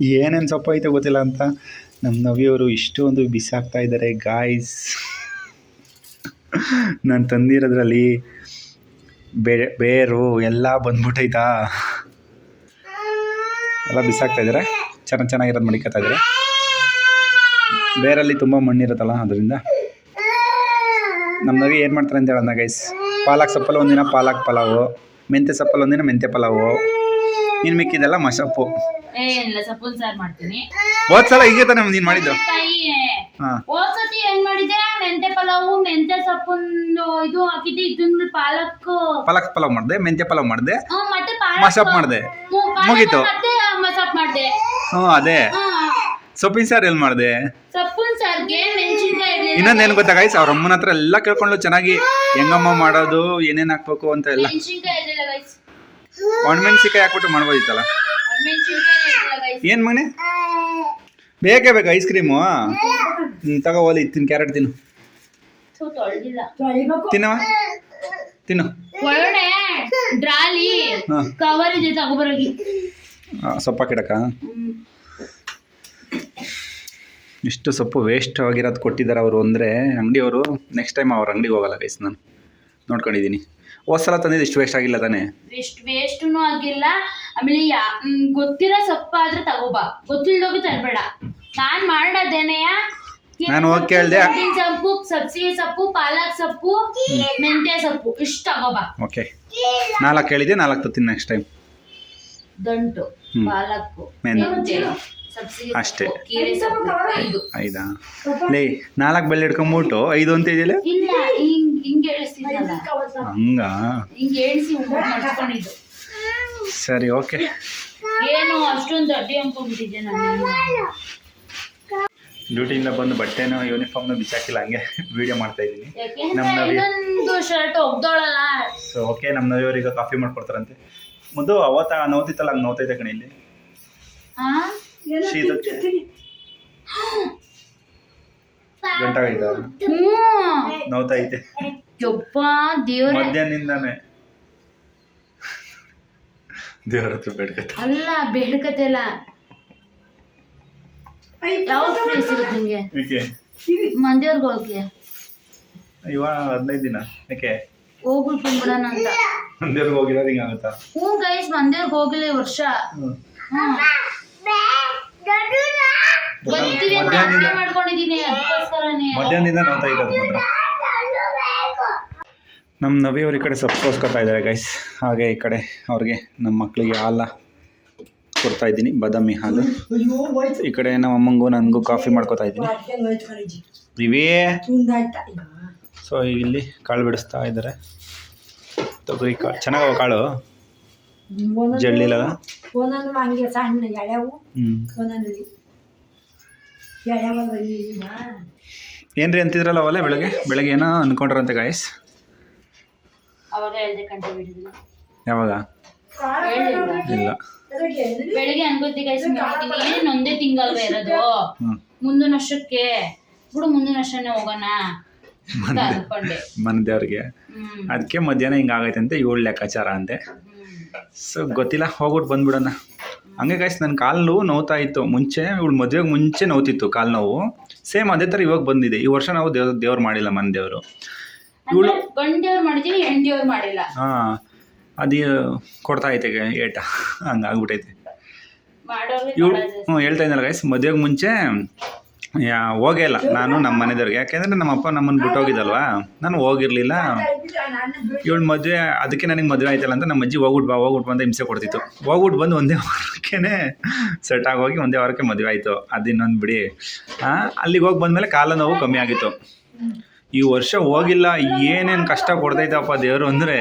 ಏನೇನು ಸೊಪ್ಪು ಐತೆ ಗೊತ್ತಿಲ್ಲ ಅಂತ. ನಮ್ಮ ನವಿಯವರು ಇಷ್ಟೊಂದು ಬಿಸಾಕ್ತಾ ಇದ್ದಾರೆ ಗಾಯ್ಸ್ ನಾನು ತಂದಿರೋದ್ರಲ್ಲಿ ಬೇ, ಬೇರು ಎಲ್ಲ ಬಂದ್ಬಿಟ್ಟೈತಾ ಎಲ್ಲ ಬಿಸಾಕ್ತಾ ಇದ್ದಾರೆ ಚೆನ್ನಾಗಿ ಚೆನ್ನಾಗಿರೋದು ಮಡಿಕತಾ ಇದ್ದಾರೆ ಬೇರಲ್ಲಿ ತುಂಬ ಮಣ್ಣಿರುತ್ತಲ್ಲ, ಅದರಿಂದ. ನಮ್ಮ ನವಿ ಏನು ಮಾಡ್ತಾರೆ ಅಂತ ಹೇಳೋಣ ಗೈಸ್ ಪಾಲಕ್ ಸೊಪ್ಪಲ್ಲಿ ಒಂದಿನ ಪಾಲಕ್ ಪಲಾವು, ಮೆಂತ್ಯ ಸೊಪ್ಪಲ್ಲಿ ಒಂದಿನ ಮೆಂತ್ಯ ಪಲಾವು ಇನ್ನು ಮಿಕ್ಕಿದೆಲ್ಲ ಮಸಪ್ಪು ಏನಿಲ್ಲ ಸಪ್ಪನ್ ಸಾರು ಮಾಡ್ತೀನಿ. ಹೋದ್ ಸಲ ಹೀಗೆ ತಾನೆ ನೀನು ಮಾಡಿದ್ದು? ಹಾಂ. ಹೋದ್ಸತಿ ಏನ್ ಮಾಡಿದೆ ಮೆಂತೆ ಪಲಾವು ಮೆಂತೆ ಇದು ಹಾಕಿದ್ದೆ ಇದನ್ನ ಪಾಲಕ್ ಪಾಲಕ್ ಪಲಾವ್ ಮಾಡಿದೆ ಮೆಂತ್ಯ ಪಲಾವ್ ಮಾಡಿದೆ. ಹ್ಮ್, ಮತ್ತೆ ಪಾಲಕ್ ಮಸಪ್ ಮಾಡಿದೆ. ಹ್ಮ್, ಪಾಲಕ್ ಮುಗೀತು. ಮತ್ತೆ ಮಸಾಪ್ ಮಾಡಿದೆ. ಹ್ಞೂ ಅದೇ. ಸೊಪ್ಪಿನ ಸಾರ್ ಎಲ್ಲಿ ಮಾಡಿದೆ? ಸೊಪ್ಪಿನ ಸಾರ್ಗೆ ಮೆಣಸಿನ್ಕಾಯಿ ಇರ್ಲಿಲ್ಲ. ಇನ್ನೊಂದು ಏನು ಗೊತ್ತಾ ಗೈಸ್ ಅವ್ರ ಅಮ್ಮನ ಹತ್ರ ಎಲ್ಲ ಕೇಳ್ಕೊಂಡು ಚೆನ್ನಾಗಿ ಹೆಂಗಮ್ಮ ಮಾಡೋದು ಏನೇನ್ ಹಾಕ್ಬೇಕು ಅಂತ ಎಲ್ಲ. ಮೆಣಸಿನ್ಕಾಯಿ ಇರ್ಲಿಲ್ಲ ಗೈಸ್ ಒಣಮೆಣ್ಸಿಕಾಯಿ ಹಾಕ್ಬಿಟ್ಟು ಮಾಡ್ಬೋದಿತ್ತಲ್ಲ? ಏನು ಮನೆ ಬೇಕೇ ಬೇಕು ಐಸ್ ಕ್ರೀಮು ತಗೋ ಹೋಲಿ ತಿನ್ ಕ್ಯಾರೆಟ್ ತಿನ್ನು. ತಿನ್ನವ? ತಿನ್ನು. ಡ್ರಾಲಿ ಕವರ್ ಇದೆ ತಗೋಬರೋಗಿ ಸೊಪ್ಪ ಕಿಡಕ? ಇಷ್ಟು ಸೊಪ್ಪು ವೇಸ್ಟ್ ಆಗಿರೋದು ಕೊಟ್ಟಿದ್ದಾರೆ ಅವರು ಅಂದರೆ ಅಂಗಡಿಯವರು. ನೆಕ್ಸ್ಟ್ ಟೈಮ್ ಅವ್ರ ಅಂಗಡಿಗೆ ಹೋಗಲ್ಲ ಗೈಸ್ ನಾನು ನೋಡ್ಕೊಂಡಿದ್ದೀನಿ ಹೋದ್ ಸಲ ತಂದಿದ್ದು ಇಷ್ಟು ವೇಸ್ಟ್ ಆಗಿಲ್ಲ ತಾನೇ? ವೇಸ್ಟ್ ವೇಸ್ಟ್ನು ಆಗಿಲ್ಲ. ಆಮೇಲೆ ಯಾ ಮ್, ಗೊತ್ತಿರೋ ಸೊಪ್ಪಾದ್ರೆ ತಗೋಬಾ. ಗೊತ್ತಿಲ್ದೋಗಿ ತರಬೇಡ. ನಾನ್ ಮಾಡೋದೇನೆಯ ನಾನು ಹೋಗಿ ಕೇಳ್ದೆ. ಸೊಪ್ಪು ಸಬ್ಸಿಗೆ ಸೊಪ್ಪು ಪಾಲಕ್ ಸೊಪ್ಪು ಮೆಂತ್ಯ ಸೊಪ್ಪು. ಇಷ್ಟು ತಗೋಬಾ. ಓಕೆ ನಾಲ್ಕು ಹೇಳಿದೆ ನಾಲ್ಕು ತತ್ತೀನಿ ನೆಕ್ಸ್ಟ್ ಟೈಮ್ ದಂಟು ಪಾಲಕ್. ಪಾಲಕ್ಕು ಮೆಂತ್ಯ. ಅಷ್ಟೇ. ಐದು. ಐದಾ? ಲೇ ನಾಲ್ಕು ಬೆಳ್ಳ ಹಿಡ್ಕೊಂಬಿಟ್ಟು ಐದು ಅಂತ ಇದೆಯಲ್ಲ? ಇಲ್ಲ ಹಿಂಗ್ ಸರಿ ಓಕೆ. ಏನು ಅಷ್ಟೊಂದು ದೊಡ್ಡ ಅನ್ಕೊಂಡ್ಬಿಟ್ಟಿದ್ದೆ ನಾನು. ಡ್ಯೂಟಿಯಿಂದ ಬಂದು ಬಟ್ಟೆನೂ ಯೂನಿಫಾರ್ಮ್ನ ಬಿಚ್ಚಾಕಿಲ್ಲ ಹಂಗೆ ವಿಡಿಯೋ ಮಾಡ್ತಾ ಇದ್ದೀನಿ. ನಮ್ಮ ನವಿ ಶರ್ಟ್ ಒಗ್ದೋಳಲ್ಲ ಸೊ ಓಕೆ ನಮ್ಮ ನವಿಯವರಿಗೆ ಕಾಫಿ ಮಾಡ್ಕೊಡ್ತಾರಂತೆ. ಮುದ್ದು ಅವತ್ತ ನೋತಿತ್ತಲ್ಲ ಹಂಗೆ ನೋತೈತೆ ಕಣೆ ಇಲ್ಲಿ. ಆ? ಶೀತಕ್ಕೆ ಗಂಟಾಗೈತ? ಐತೆ ಯಪ್ಪ ದೇವ್ರ. ಮಧ್ಯಾಹ್ನದಿಂದಾನೆ. ದೇವ್ರ ಹತ್ರ ಬೇಡ್ಕತ್ತ ಅಲ್ಲ ಬೇಡ್ಕತೆ ಅಲ್ಲ. ಯಾವ ಪ್ಲೇಸ್ ಇರುತ್ತೆ ನಿಂಗೆ? ಏಕೆ ಮಂದಿಯವ್ರಿಗೆ ಹೋಗಿ ಇವಾಗ ಹದಿನೈದು ದಿನ. ಯಾಕೆ? ಹೋಗ್ಬಿಟ್ಟು ಬಂದ್ಬಿಡೋಣ ಅಂತ. ಮಂದಿಯವ್ರಿಗೆ ಹೋಗಿರೋದು ಹಿಂಗಾಗುತ್ತಾ? ಹ್ಞೂ ಗೈಸ್ ಮಂದಿಯವ್ರಿಗೆ ಹೋಗಿಲ್ಲ ಈ ವರ್ಷ. ಹ್ಞೂ ಮಧ್ಯಾಹ್ನದಿಂದ ನೋವ್ತಾ ಇರೋದು ಮಾತ್ರ. ನಮ್ಮ ನವಿಯವ್ರ ಈ ಕಡೆ ಕೊಡ್ತಾ ಇದ್ದಾರೆ ಗೈಸ್ ಹಾಗೆ ಈ ಕಡೆ ಅವ್ರಿಗೆ ನಮ್ಮ ಮಕ್ಕಳಿಗೆ ಹಾಲ ಕೊಡ್ತಾ ಇದ್ದೀನಿ ಬಾದಾಮಿ ಹಾಲು. ಈ ಕಡೆ ನಮ್ಮ ಅಮ್ಮಂಗೂ ನನಗೂ ಕಾಫಿ ಮಾಡ್ಕೊತಾ ಇದ್ದೀನಿ. ಇವೇ ಸೊ ಇಲ್ಲಿ ಕಾಳು ಬಿಡಿಸ್ತಾ ಇದ್ದಾರೆ. ತೊಗರಿ ಕಾಳು ಚೆನ್ನಾಗವ ಕಾಳು? ಜಳ್ಳಿಲ್ಲ ಒಂದೊಂದು ಹಂಗೆ ಸಣ್ಣ ಎಳೆವು ಹ್ಞೂ ಏನ್ರಿ ಅಂತಿದ್ರಲ್ಲ ಅವಲ್ಲ ಬೆಳಗ್ಗೆ? ಬೆಳಗ್ಗೆ ಏನೋ ಅನ್ಕೊಂಡ್ರಂತೆ ಗಾಯಸ್ ಅವಾಗ ಹೇಳ್ದೆ ಕಂಡು ಬಿಡಿದಿಲ್ಲ. ಯಾವಾಗ? ಇಲ್ಲ. ಬೆಳಿಗ್ಗೆ ಅನ್ಕೋತಿ ಗೈಸ್ ಮಾಡಿದೀನಿ ಒಂದೇ ತಿಂಗಳಲ್ವ ಇರೋದು? ಮುಂದಿನ ವರ್ಷಕ್ಕೆ. ಬಿಡು ಮುಂದಿನ ವರ್ಷನೇ ಹೋಗೋಣ ಮನದೇವ್ರಿಗೆ ಮನೆ ದೇವ್ರಿಗೆ ಅದಕ್ಕೆ ಮಧ್ಯಾಹ್ನ ಹಿಂಗಾಗೈತೆ ಅಂತ ಏಳು ಲೆಕ್ಕಾಚಾರ ಅಂತೆ. ಸೊ ಗೊತ್ತಿಲ್ಲ ಹೋಗ್ಬಿಟ್ಟು ಬಂದ್ಬಿಡೋಣ. ಹಂಗೆ ಗಾಯ್ಸ್ ನನ್ನ ಕಾಲು ನೋವು ನೋವ್ತಾ ಇತ್ತು ಮುಂಚೆ ಇವಳು ಮದುವೆಗೆ ಮುಂಚೆ ನೋವ್ತಿತ್ತು ಕಾಲು ನೋವು. ಸೇಮ್ ಅದೇ ಥರ ಇವಾಗ ಬಂದಿದೆ. ಈ ವರ್ಷ ನಾವು ದೇವ್ರ ದೇವ್ರು ಮಾಡಿಲ್ಲ ಮನೆ ದೇವರು. ಇವಳು ಗಂಡೇವ್ರು ಮಾಡಿಲ್ಲ. ಹಾಂ ಅದು ಕೊಡ್ತಾ ಐತೆ ಏಟ. ಹಂಗೆ ಆಗ್ಬಿಟ್ಟೈತೆ ಮಾಡೋರ್ಗೆ ಇವಳು ಹ್ಞೂ ಹೇಳ್ತಾ ಇದ್ದಲ್ಲ ಗೈಸ್ ಮದುವೆಗೆ ಮುಂಚೆ ಯಾ ಹೋಗೇ ಇಲ್ಲ ನಾನು ನಮ್ಮ ಮನೆದವ್ರಿಗೆ. ಯಾಕೆಂದರೆ ನಮ್ಮ ಅಪ್ಪ ನಮ್ಮನ್ನ ಬಿಟ್ಟು ಹೋಗಿದ್ದಲ್ವಾ? ನಾನು ಹೋಗಿರಲಿಲ್ಲ. ಇವಳು ಮದುವೆ, ಅದಕ್ಕೆ ನನಗೆ ಮದುವೆ ಆಯ್ತಲ್ಲ ಅಂತ ನಮ್ಮ ಅಜ್ಜಿ ಹೋಗ್ಬಿಟ್ಟು ಬಾ ಹೋಗ್ಬಿಟ್ಟು ಬಂದು ಹಿಂಸೆ ಕೊಡ್ತಿತ್ತು. ಹೋಗ್ಬಿಟ್ಟು ಬಂದು ಒಂದೇ ವಾರಕ್ಕೇ ಸೆಟ್ ಆಗೋಗಿ ಒಂದೇ ವಾರಕ್ಕೆ ಮದುವೆ ಆಯಿತು. ಅದು ಇನ್ನೊಂದು ಬಿಡಿ. ಅಲ್ಲಿಗೆ ಹೋಗಿ ಬಂದಮೇಲೆ ಕಾಲ ನೋವು ಕಮ್ಮಿ ಆಗಿತ್ತು. ಈ ವರ್ಷ ಹೋಗಿಲ್ಲ. ಏನೇನು ಕಷ್ಟ ಕೊಡ್ತೈತಪ್ಪ ದೇವರು ಅಂದರೆ.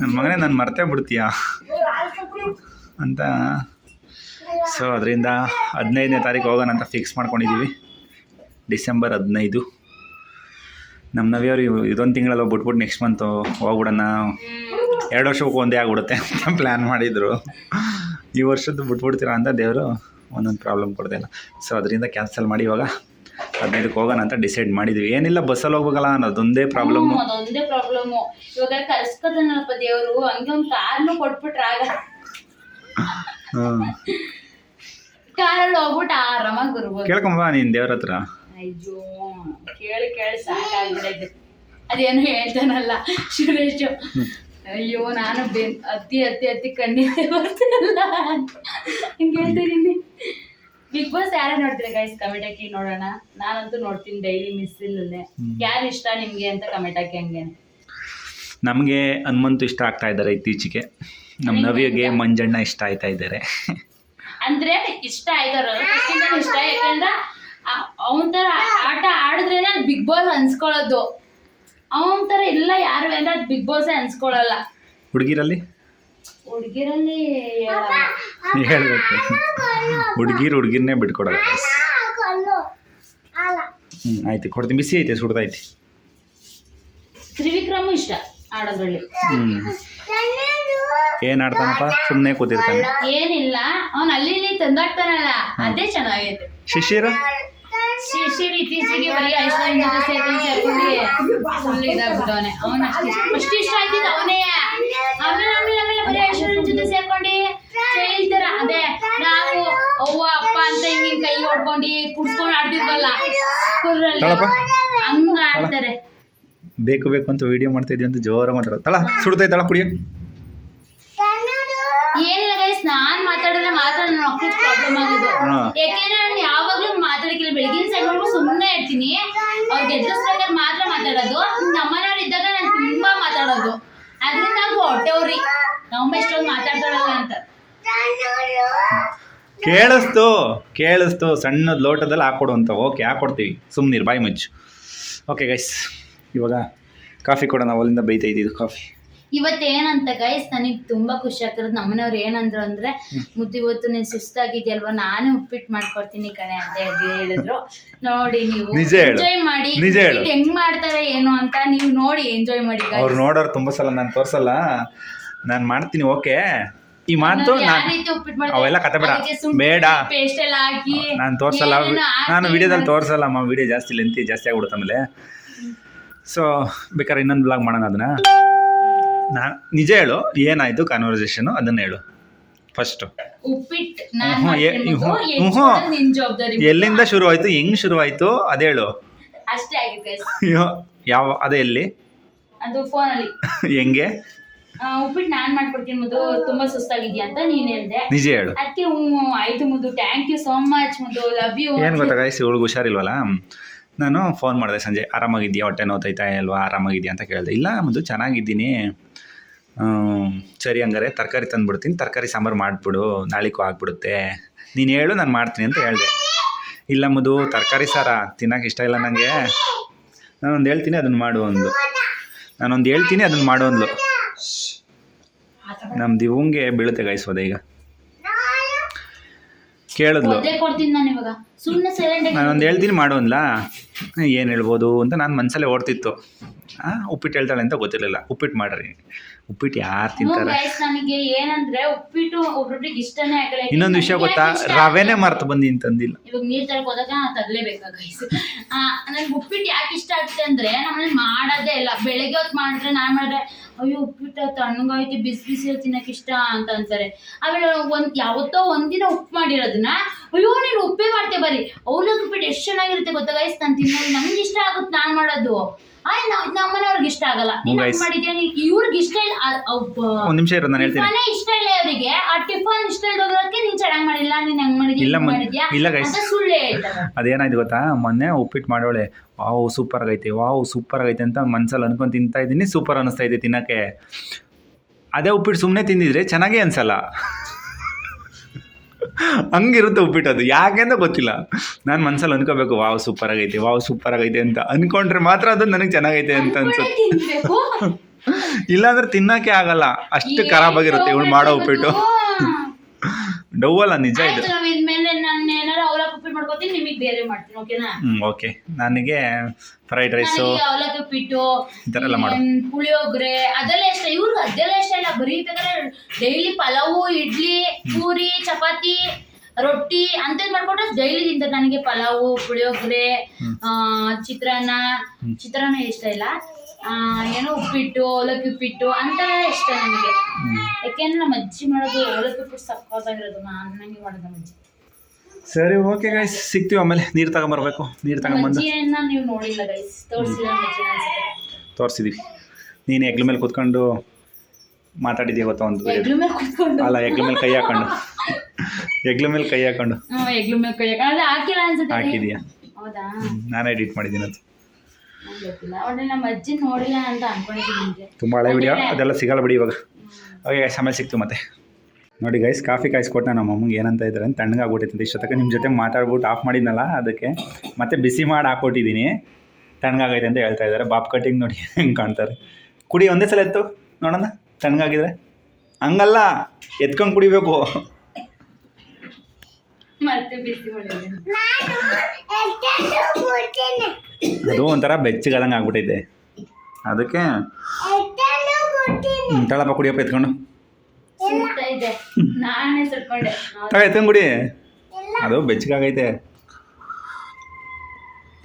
ನನ್ನ ಮಗನೇ, ನಾನು ಮರ್ತೇ ಬಿಡ್ತೀಯ? ಅಂತ ಸೊ ಅದರಿಂದ ಹದಿನೈದನೇ ತಾರೀಕು ಹೋಗೋಣ ಅಂತ ಫಿಕ್ಸ್ ಮಾಡ್ಕೊಂಡಿದ್ದೀವಿ ಡಿಸೆಂಬರ್ ಹದಿನೈದು. ನಮ್ಮ ನವಿಯವರು ಇವ್- ಇದೊಂದು ತಿಂಗಳಲ್ಲಿ ಬಿಟ್ಬಿಟ್ಟು ನೆಕ್ಸ್ಟ್ ಮಂತು ಹೋಗ್ಬಿಡೋಣ. ಎರಡು ವರ್ಷಕ್ಕೆ ಒಂದೇ ಆಗ್ಬಿಡುತ್ತೆ ಅಂತ ಪ್ಲ್ಯಾನ್ ಮಾಡಿದರು. ಈ ವರ್ಷದ್ದು ಬಿಟ್ಬಿಡ್ತೀರಾ ಅಂತ ದೇವರು ಒಂದೊಂದು ಪ್ರಾಬ್ಲಮ್ ಕೊಡ್ತಿಲ್ಲ ಸೊ ಅದರಿಂದ ಕ್ಯಾನ್ಸಲ್ ಮಾಡಿ ಇವಾಗ ಹದಿನೈದಕ್ಕೆ ಹೋಗೋಣ ಅಂತ ಡಿಸೈಡ್ ಮಾಡಿದ್ವಿ. ಏನಿಲ್ಲ ಬಸ್ಸಲ್ಲಿ ಹೋಗ್ಬೇಕಲ್ಲ ಅನ್ನೋದೊಂದೇ ಪ್ರಾಬ್ಲಮ್ ಅದೊಂದೇ ಪ್ರಾಬ್ಲಮ್ ಇವಾಗ ದೇವರು ಹಂಗೆ ಒಂದು ಕಾರ್ನು ಕೊಟ್ಬಿಟ್ರೆ ಆಗ. ಹಾಂ ಕಾರಲ್ಲಿ ಹೋಗ್ಬಿಟ್ಟು ಆರಾಮಾಗಿ ಬರ್ಬೋದು. ಕೇಳ್ಕೊಂಬ ನೀನ್ ದೇವ್ರ ಹತ್ರ. ಅಯ್ಯೋ ಕೇಳಿ ಕೇಳಿ ಸಾಕಾಗ್ಬಿಡೈತೆ. ಅದೇನು ಹೇಳ್ತಾನಲ್ಲ ಸುರೇಶ್. ಅಯ್ಯೋ ನಾನು ಬೆನ್ ಅತ್ತಿ ಅತ್ತಿ ಅತ್ತಿ ಕಣ್ಣೀರೇ ಬರ್ತಿರಲ್ಲ ಹಿಂಗೆ ಹೇಳ್ತಿದ್ದೀನಿ ಬಿಗ್ ಬಾಸ್ ಯಾರು ನೋಡ್ತೀರಾ ಗೈಸ್ ಕಮೆಂಟ್ ಹಾಕಿ ನೋಡೋಣ. ನಾನಂತೂ ನೋಡ್ತೀನಿ ಡೈಲಿ ಮಿಸ್ ಇಲ್ಲದೆ ಯಾರು ಇಷ್ಟ ನಿಮ್ಗೆ ಅಂತ ಕಮೆಂಟ್ ಹಾಕಿ ಹಂಗೆ ನಮಗೆ ಹನುಮಂತು ಇಷ್ಟ ಆಗ್ತಾ ಇದ್ದಾರೆ ಇತ್ತೀಚೆಗೆ. ನಮ್ಮ ನವಿಗೆ ಮಂಜಣ್ಣ ಇಷ್ಟ ಆಯ್ತಾ ಇದ್ದಾರೆ. ಅಂದ್ರೆ ಇಷ್ಟ ಆಯ್ತಾರ. ಇಷ್ಟ ಯಾಕಂದ್ರ ಅವನ ತರ ಆಟ ಆಡಿದ್ರೇನೆ ಬಿಗ್ ಬಾಸ್ ಅನ್ಸ್ಕೊಳ್ಳೋದು. ಅವನ ತರ ಇಲ್ಲ ಯಾರು ಅಂದ್ರೆ ಅದು ಬಿಗ್ ಬಾಸ್ ಅನ್ಸ್ಕೊಳ್ಳಲ್ಲ. ಹುಡುಗಿರಲ್ಲಿ? ಹುಡುಗಿರಲ್ಲಿ ಹೇಳ್ಬೇಕು. ಹುಡುಗಿರು ಹುಡುಗಿರ್ನೇ ಬಿಟ್ಕೊಡಲ್ಲ. ಹ್ಞೂ ಆಯ್ತು ಕೊಡ್ತೀನಿ. ಬಿಸಿ ಐತೆ ಸುಡ್ದೈತಿ ತ್ರಿವಿಕ್ರಮು ಇಷ್ಟ. ಆಡೋದ್ರಲ್ಲಿ. ಹ್ಞೂ ಏನು ಆಡ್ತಾನಪ್ಪ? ಸುಮ್ಮನೆ ಕೂತಿರ್ತಾನೆ. ಏನಿಲ್ಲ. ಅವನ್ ಅಲ್ಲಿ ಇಲ್ಲಿ ತಂದಾಡ್ತಾನಲ್ಲ ಅದೇ ಚೆನ್ನಾಗೈತೆ. ಶಿಶಿರ? ಶಿಶಿರ್ ಇತ್ತೀಚೆಗೆ ಬರೀ ಐಶ್ವರ್ಯ ಜೊತೆ ಸೇರ್ಕೊಂಡು ಫುಲ್ ಇದಾಗ್ಬಿಟ್ಟವನೆ. ಅವನ ಫಸ್ಟ್ ಇಷ್ಟ ಆಯ್ತಿದ್ ಅವನೇ. ಆಮೇಲೆ ಆಮೇಲೆ ಆಮೇಲೆ ಬರೀ ಐಶ್ವರ್ಯ ಜೊತೆ ಸೇರ್ಕೊಂಡು ಹೇಳ್ತಾರ ಅದೇ ನಾವು ಅವ್ವ ಅಪ್ಪ ಅಂತ ಹಿಂಗ್ ಹಿಂಗ್ ಕೈ ಹೊಡ್ಕೊಂಡು ಕುಡ್ಸ್ಕೊಂಡು ಆಡ್ತಿದ್ವಲ್ಲ ಕುರ್ರಲ್ಲಿ. ಹಂಗ ಆಡ್ತಾರೆ. ಬೇಕು ಬೇಕು ಅಂತ ವಿಡಿಯೋ ಮಾಡ್ತಾ ಇದೀವಿ ಅಂತ ಜೋರ ಮಾತಾಡೋ ತಳ ಸುಡ್ತೈತಳ ಕುಡಿಯ. ಏನಿಲ್ಲ ಗೈಸ್ ನಾನ್ ಮಾತಾಡಿದ್ರೆ ಮಾತ್ರ ನನ್ನ ಪ್ರಾಬ್ಲಮ್ ಆಗೋದು. ಯಾಕೆಂದ್ರೆ ನಾನು ಯಾವಾಗ್ಲೂ ಮಾತಾಡಕ್ಕಿಲ್ಲ ಬೆಳಗಿನ ಸೈಡ್ ಸುಮ್ಮನೆ ಇರ್ತೀನಿ. ಅವ್ರಿಗೆ ಎದುರಿಸ್ಬೇಕಾದ್ರೆ ಮಾತ್ರ ಮಾತಾಡೋದು. ನಮ್ಮನೆಯವ್ರು ಇದ್ದಾಗ ನಾನು ತುಂಬಾ ಮಾತಾಡೋದು. ಅದರಿಂದ ನಾವು ಹೊಟ್ಟೆವ್ರಿ. ನಮ್ಮ ಎಷ್ಟೊಂದು ಮಾತಾಡ್ತಾಳಲ್ಲ ಅಂತ. ಕೇಳಿಸ್ತು ಕೇಳಿಸ್ತು. ಸಣ್ಣದ ಲೋಟದಲ್ಲಿ ಹಾಕೊಡು ಅಂತ. ಓಕೆ ಹಾಕೊಡ್ತೀವಿ ಸುಮ್ಮನಿರು ಬಾಯಿ ಮುಚ್ಚು. ಓಕೆ ಗೈಸ್ ಇವಾಗ ಕಾಫಿ ಕೊಡೋಣ ಅಲ್ಲಿಂದ ಬೈತಾ ಇದ್ದೀವಿ ಕಾಫಿ ಇವತ್ತೇನಂತ ಗೈಸ್ ನನಗೆ ತುಂಬಾ ಖುಷಿ ಆಗ್ತಿರೋದು ನಮ್ಮನೆಯವ್ರು ಏನಂದ್ರು ಅಂದ್ರೆ ಮುದ್ದು ಇವತ್ತು ನೀನ್ ಸುಸ್ತಾಗಿದ್ಯಲ್ವಾ ನಾನು ಉಪ್ಪಿಟ್ಟು ಮಾಡ್ಕೊಡ್ತೀನಿ ಕಣೆ ಅಂತ ಹೇಳಿ ಹೇಳಿದ್ರು ನೋಡಿ ನೀವು ನಿಜ ಹೇಳು. ಎಂಜಾಯ್ ಮಾಡಿ ನಿಜ ಹೇಳು. ಉಪ್ಪಿಟ್ಟು ಹೆಂಗ್ ಮಾಡ್ತಾರೆ ಏನು ಅಂತ ನೀವು ನೋಡಿ ಎಂಜಾಯ್ ಮಾಡಿ guys. ಅವ್ರು ನೋಡೋರು ತುಂಬ ಸಲ ನಾನು ತೋರ್ಸಲ್ಲ ನಾನು ಮಾಡ್ತೀನಿ ಓಕೆ ಈ ಮಾತು ಅನ್ನೋದು ಯಾವ ನಾನು ರೀತಿ ಉಪ್ಪಿಟ್ಟು ಮಾಡ್ತಾರೆ? ಅವೆಲ್ಲ ಕತೆ ಬೇಡ. ಅದಕ್ಕೆ ಶುಂಠಿ ಬೇಡ. paste ಎಲ್ಲ ಹಾಕಿ ನಾನು ತೋರ್ಸಲ್ಲ ಏನೇನೋ ಹಾಕಿ ನಾನು ವಿಡಿಯೋದಲ್ಲಿ ತೋರಿಸಲ್ಲ ಅಮ್ಮ ವಿಡಿಯೋ ಜಾಸ್ತಿ ಲೆಂತಿ ಜಾಸ್ತಿ ಆಗ್ಬಿಡುತ್ತೆ ಆಮೇಲೆ ಸೊ ಬೇಕಾದ್ರೆ ಇನ್ನೊಂದು ಬ್ಲಾಗ್ ಮಾಡೋಣ ಅದನ್ನ. ನಾನು ನಿಜ ಹೇಳು ಏನಾಯಿತು ಕಾನ್ವರ್ಸೇಷನು ಅದನ್ನ ಹೇಳು. ಫಸ್ಟು ಎಲ್ಲಿಂದ ಶುರು ಆಯ್ತು ಹೆಂಗ್ ಶುರು ಆಯ್ತು ಅದೇ ಹೇಳು. ಅಯ್ಯೋ ಯಾವ ಅದೇ ಎಲ್ಲಿ? ಅದು ಫೋನಲ್ಲಿ. ಹೆಂಗೆ? ಉಪ್ಪಿಟ್ಟು ನಾನ್ ಮಾಡ್ಕೊಡ್ತೀನಿ ಮುದು ತುಂಬಾ ಸುಸ್ತಾಗಿದ್ಯಾ ಅಂತ ನೀನ್ ಹೇಳ್ದೆ. ನಿಜ ಹೇಳು. ಅದಕ್ಕೆ ಆಯ್ತು ಮುದ್ದು ಥ್ಯಾಂಕ್ ಯು ಸೋ ಮಚ್ ಮುದ್ದು ಲವ್ ಯು ಏನು ಗೊತ್ತಾ ಇವಳಿಗೆ ಹುಷಾರಿಲ್ವಲ್ಲ? ನಾನು ಫೋನ್ ಮಾಡಿದೆ ಸಂಜೆ ಆರಾಮಾಗಿದ್ಯಾ ಹೊಟ್ಟೆ ನೋತೈತಾ ಅಲ್ವಾ ಆರಾಮಾಗಿದ್ಯಾ ಅಂತ ಕೇಳಿದೆ. ಇಲ್ಲ ಮುಂದೆ ಚೆನ್ನಾಗಿದ್ದೀನಿ. ಸರಿ ಹಂಗಾರೆ ತರಕಾರಿ ತಂದುಬಿಡ್ತೀನಿ. ತರಕಾರಿ ಸಾಂಬಾರು ಮಾಡಿಬಿಡು. ನಾಳೆಗೂ ಆಗ್ಬಿಡುತ್ತೆ. ನೀನು ಹೇಳು, ನಾನು ಮಾಡ್ತೀನಿ ಅಂತ ಹೇಳಿದೆ. ಇಲ್ಲ ಮದು ತರಕಾರಿ ಸಾರ ತಿನ್ನೋಕೆ ಇಷ್ಟ ಇಲ್ಲ ನನಗೆ ನಾನೊಂದು ಹೇಳ್ತೀನಿ ಅದನ್ನು ಮಾಡು ಒಂದು ನಾನೊಂದು ಹೇಳ್ತೀನಿ ಅದನ್ನು ಮಾಡು ಅಂದ್ಲು. ನಮ್ಮ ದಿವಂಗೆ ಬೀಳುತ್ತೆ ಗಾಯಿಸೋದೆ ಈಗ. ಕೇಳಿದ್ಲು. ಒದ್ದೆ ಕೊಡ್ತೀನಿ ನಾನು ಇವಾಗ. ಸುಮ್ಮನೆ ಸೈಲೆಂಟ್ ನಾನೊಂದು ಹೇಳ್ತೀನಿ. ಮಾಡೋನ್ಲ? ಏನು ಹೇಳ್ಬೋದು ಅಂತ ನಾನು ಮನಸ್ಸಲ್ಲೇ ಓಡ್ತಿತ್ತು. ಹಾಂ ಉಪ್ಪಿಟ್ಟು ಹೇಳ್ತಾಳೆ ಅಂತ ಗೊತ್ತಿರಲಿಲ್ಲ. ಉಪ್ಪಿಟ್ಟು ಮಾಡ್ರಿ. ಉಪ್ಪಿಟ್ಟು ಯಾರು ತಿಂತಾರೆ? ನನಗೆ ಏನಂದ್ರೆ ಉಪ್ಪಿಟ್ಟು ಇಷ್ಟನೇ ಆಗಲ್ಲ. ಇನ್ನೊಂದು ವಿಷಯ ಗೊತ್ತಾ? ರವೆನೇ ಮರ್ತು ಬಂದು ತಂದಿಲ್ಲ ಇವಾಗ ನೀರ್ ತರಕ್ ಹೋದಾಗ ನಾ ತರ್ಲೇಬೇಕಾ ಗೈಸ್ ನನ್ಗೆ ಉಪ್ಪಿಟ್ಟು ಯಾಕೆ ಇಷ್ಟ ಆಗುತ್ತೆ ಅಂದ್ರೆ ನಮ್ಮಲ್ಲಿ ಮಾಡೋದೇ ಇಲ್ಲ. ಬೆಳಗ್ಗೆ ಹೊತ್ತು ಮಾಡಿದ್ರೆ ನಾನು ಮಾಡಿದ್ರೆ ಅಯ್ಯೋ ಉಪ್ಪಿಟ್ಟು ತಣ್ಣಗಾಯ್ತು ಬಿಸಿ ಬಿಸಿ ತಿನ್ನಕ್ ಇಷ್ಟ ಅಂತ ಅಂತಾರೆ ಆಮೇಲೆ ಒಂದ್, ಯಾವತ್ತೋ ಒಂದಿನ ಉಪ್ಪು ಮಾಡಿರೋದನ್ನ, ಅಯ್ಯೋ, ನೀನು ಉಪ್ಪೇ ಮಾಡ್ತೇವೆ ಬರೀ. ಅವಲಕ್ಕಿ ಉಪ್ಪಿಟ್ಟು ಎಷ್ಟು ಚೆನ್ನಾಗಿರುತ್ತೆ ಗೊತ್ತಾ ಗೈಸ್ ನಾನು ತಿನ್ನೋದು ನಮ್ಗೆ ಇಷ್ಟ ಆಗುತ್ತೆ ನಾನು ಮಾಡೋದು. ನಮ್ಮನೆಯವ್ರಿಗೆ ಇಷ್ಟ ಆಗಲ್ಲ. ನೀನ್ ಹಂಗ್. ಮಾಡಿದ್ಯಾ ಇವ್ರಿಗೆ ಇಷ್ಟ ಇಲ್ಲ. ಒಬ್ಬ ಒಂದು ನಿಮಿಷ ಇರೋದು ನಾನು ಹೇಳ್ತೀನಿ. ಮನೆ ಇಷ್ಟ ಇಲ್ಲ ಅವರಿಗೆ ಆ ಟಿಫನ್ ಇಷ್ಟ ಇಲ್ಲದೋದಕ್ಕೆ ನೀನ್ ಚೆನ್ನಾಗಿ ಮಾಡಿಲ್ಲ. ನೀನ್ ಹಂಗ್ ಮಾಡಿದ್ಯಾ ಇಲ್ಲ ಹಿಂಗ್ ಮ- ಮಾಡಿದ್ಯಾ? ಇಲ್ಲ guys. ಅಂತ ಸುಳ್ಳು ಹೇಳ್ತಾರೆ. ಅದೇನಾಯ್ತು ಗೊತ್ತಾ? ಮೊನ್ನೆ ಉಪ್ಪಿಟ್ಟು ಮಾಡೋಳೆ ವಾವ್ ಸೂಪರ್ ಆಗೈತೆ ವಾವ್ ಸೂಪರ್ ಆಗೈತೆ ಅಂತ ಮನ್ಸಲ್ಲಿ ಅನ್ಕೊಂಡು ತಿಂತಾ ಇದ್ದೀನಿ. ಸೂಪರ್ ಅನಿಸ್ತಾ ಇದೆ ತಿನ್ನೋಕ್ಕೆ. ಅದೇ ಉಪ್ಪಿಟ್ಟು ಸುಮ್ಮನೆ ತಿಂದಿದ್ರೆ ಚೆನ್ನಾಗೇ ಅನ್ಸಲ್ಲ. ಹಂಗಿರುತ್ತೆ ಉಪ್ಪಿಟ್ಟು ಅದು. ಯಾಕೆ ಅಂತ ಗೊತ್ತಿಲ್ಲ. ನಾನು ಮನ್ಸಲ್ಲಿ ಅನ್ಕೋಬೇಕು ವಾವ್ ಸೂಪರ್ ಆಗೈತೆ ವಾವ್ ಸೂಪರ್ ಆಗೈತೆ ಅಂತ. ಅನ್ಕೊಂಡ್ರೆ ಮಾತ್ರ ಅದು ನನಗೆ ಚೆನ್ನಾಗೈತೆ ಅಂತ ಅನ್ಸುತ್ತೆ. ಇಲ್ಲಾಂದ್ರೆ ತಿನ್ನಕ್ಕೆ ಆಗಲ್ಲ. ಅಷ್ಟು ಖರಾಬ್ ಆಗಿರುತ್ತೆ ಇವಳು ಮಾಡೋ ಉಪ್ಪಿಟ್ಟು. ಡೌವಲ್ಲ ನಿಜ ಇದು ಆಯ್ತು ನಾವ್ ಇನ್ಮೇಲೆ ನಾನು ಏನಾರ ಅವಲಕ್ಕಿ ಉಪ್ಪಿಟ್ಟು ಮಾಡ್ಕೊತೀನಿ ನಿಮಗೆ ಬೇರೆ ಮಾಡ್ತೀನಿ ಓಕೆನಾ? ಓಕೆ. ನನಗೆ ಫ್ರೈಡ್ ರೈಸು ನನಗೆ ಅವಲಕ್ಕಿ ಉಪ್ಪಿಟ್ಟು ಈ ಥರ ಎಲ್ಲ ಮಾಡು. ಹ್ಮ್, ಪುಳಿಯೋಗರೆ ಅದೆಲ್ಲ ಇಷ್ಟ ಇವ್ರಿಗೆ ಅದೆಲ್ಲ ಇಷ್ಟ ಇಲ್ಲ ಬರೀ ಡೈಲಿ ಪಲಾವು ಇಡ್ಲಿ ಪೂರಿ ಚಪಾತಿ ರೊಟ್ಟಿ ಅಂತದ್ ಮಾಡ್ಕೊಂಡ್ರೆ ಡೈಲಿ ತಿಂತಾರೆ ನನಗೆ ಪಲಾವು ಪುಳಿಯೋಗರೆ ಆ, ಚಿತ್ರಾನ್ನ ಚಿತ್ರಾನ್ನ ಇಷ್ಟ ಇಲ್ಲ. ಆ, ಏನೋ ಉಪ್ಪಿಟ್ಟು ಅವಲಕ್ಕಿ ಉಪ್ಪಿಟ್ಟು ಅಂತ ಇಷ್ಟ ನನಗೆ. ಯಾಕೆಂದ್ರೆ ನಮ್ಮ ಅಜ್ಜಿ ಮಾಡೋದು ಅವಲಕ್ಕಿ ಉಪ್ಪಿಟ್ಟು ಸಕ್ಕತ್ತಾಗಿರೋದು ನಾನು ನನಗೆ ಮಾಡೋದು ನಮ್ಮ ಅಜ್ಜಿ. ಸರಿ ಓಕೆ ಗೈಸ್ ಸಿಗ್ತೀವಿ ಆಮೇಲೆ. ನೀರು ತಗೊಂಬರ್ಬೇಕು. ನೀರು ತಗೊಂಬಂದು ನೀವು ನೋಡಿಲ್ಲ ಗೈಸ್ ತೋರಿಸಿಲ್ಲ ಅನ್ಸುತ್ತೆ. ನೀನು ಎಗ್ಲ ಮೇಲೆ ಕೂತ್ಕೊಂಡು ಮಾತಾಡಿದ್ದೀಯ ಗೊತ್ತಾ ಒಂದು video. ಹೆಗ್ಲ ಮೇಲೆ ಕುತ್ಕೊಂಡು? ಅಲ್ಲ ಎಗ್ಲ ಮೇಲೆ ಕೈ ಹಾಕೊಂಡು. ಎಗ್ಲ ಮೇಲೆ ಕೈ ಹಾಕೊಂಡು. ಹ್ಮ್, ಹೆಗ್ಲ ಮೇಲೆ ಕೈ ಹಾಕೊಂಡು. ಅದು ಹಾಕಿಲ್ಲ ಅನ್ಸುತ್ತೆ ರೀ. ಹಾಕಿದೀಯ? ಹೌದಾ? ನಾನೇ ಎಡಿಟ್ ಮಾಡಿದ್ದೀನಿ ಅದು. ನಂಗ್ ಗೊತ್ತಿಲ್ಲ. ಒಳ್ಳೆ ನಮ್ಮ ಅಜ್ಜಿ ನೋಡಿಲ್ಲ ಅಂತ ಅನ್ಕೊಂಡಿದ್ದೀನಿ ನಿಮಗೆ. ತುಂಬ ಹಳೆ ವಿಡಿಯೋ ಅದೆಲ್ಲ ಸಿಗಲ್ಲ ಬಿಡಿ ಇವಾಗ. ಓಕೆ ಗೈಸ್ ಆಮೇಲೆ ಸಿಗ್ತೀವಿ ಮತ್ತೆ. ನೋಡಿ ಗೈಸ್ ಕಾಫಿ ಕಾಯಿಸ್ಕೊಟ್ಟು ನಮ್ಮ ಅಮ್ಮಗೆ ಏನಂತ ಇದ್ದಾರೆ ಅಂತ ತಣ್ಣಗಾಗ್ಬಿಟ್ಟಿತ್ತು. ಇಷ್ಟೊತ್ತಕ್ಕೆ ನಿಮ್ಮ ಜೊತೆ ಮಾತಾಡ್ಬಿಟ್ಟು ಆಫ್ ಮಾಡಿದ್ನಲ್ಲ ಅದಕ್ಕೆ ಮತ್ತೆ ಬಿಸಿ ಮಾಡಿ ಹಾಕ್ಕೊಟ್ಟಿದ್ದೀನಿ. ತಣ್ಣಗಾಗೈತೆ ಅಂತ ಹೇಳ್ತಾ ಇದ್ದಾರೆ. ಬಾಪ್ ಕಟ್ಟಿಂಗ್ ನೋಡಿ [laughs] ಹೆಂಗೆ ಕಾಣ್ತಾರೆ. ಕುಡಿ ಒಂದೇ ಸಲ ಎತ್ತು ನೋಡೋಣ. ತಣ್ಣಗಾಗಿದ್ರೆ. ಹಂಗಲ್ಲ ಎತ್ಕೊಂಡು ಕುಡಿಬೇಕು. ಅದು ಒಂಥರ ಬೆಚ್ಚಗಾದಂಗೆ ಆಗ್ಬಿಟ್ಟೈತೆ. ಅದಕ್ಕೆ ತಳಪ್ಪ ಕುಡಿಯಪ್ಪ ಎತ್ಕೊಂಡು. ಎತ್ಕೊಂಡು ಕುಡಿ ಅದು ಬೆಚ್ಚಗಾಗೈತೆ.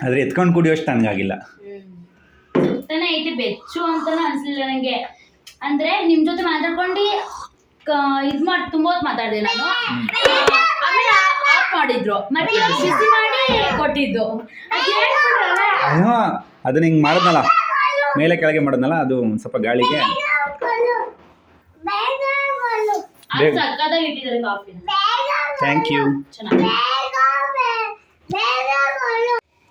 ಆದ್ರೆ ಎತ್ಕೊಂಡು ಕುಡಿಯೋಷ್ಟು ನನಗಾಗಿಲ್ಲ ಸುತ್ತಾನೆ ಐತಿ ಬೆಚ್ಚು ಅಂತಾನು ಅನ್ಸಲಿಲ್ಲ ನಂಗೆ. ಅಂದ್ರೆ ನಿಮ್ ಜೊತೆ ಮಾತಾಡ್ಕೊಂಡು ಕ- ಇದ್ ಮಾಡಿ ತುಂಬಾ ಹೊತ್ತು ಮಾತಾಡ್ದೆ ನಾನು. ಆ, ಆಮೇಲೆ ಆಫ್ ಮಾಡಿದ್ರು. ಮತ್ತೆ ಬಿಸಿ ಮಾಡಿ ಕೊಟ್ಟಿದ್ದು. ಅಯ್ಯೋ ಅದನ್ನ ಹಿಂಗೆ ಮಾಡಿದ್ನಲ್ಲ. ಮೇಲೆ ಕೆಳಗೆ ಮಾಡಿದ್ನಲ್ಲ ಅದು ಒಂದ್ ಸ್ವಲ್ಪ ಗಾಳಿಗೆ. ಸಕ್ಕತ್ತಾಗಿ ಇಟ್ಟಿದ್ದಾರೆ ಕಾಫಿನ ಥ್ಯಾಂಕ್ ಯು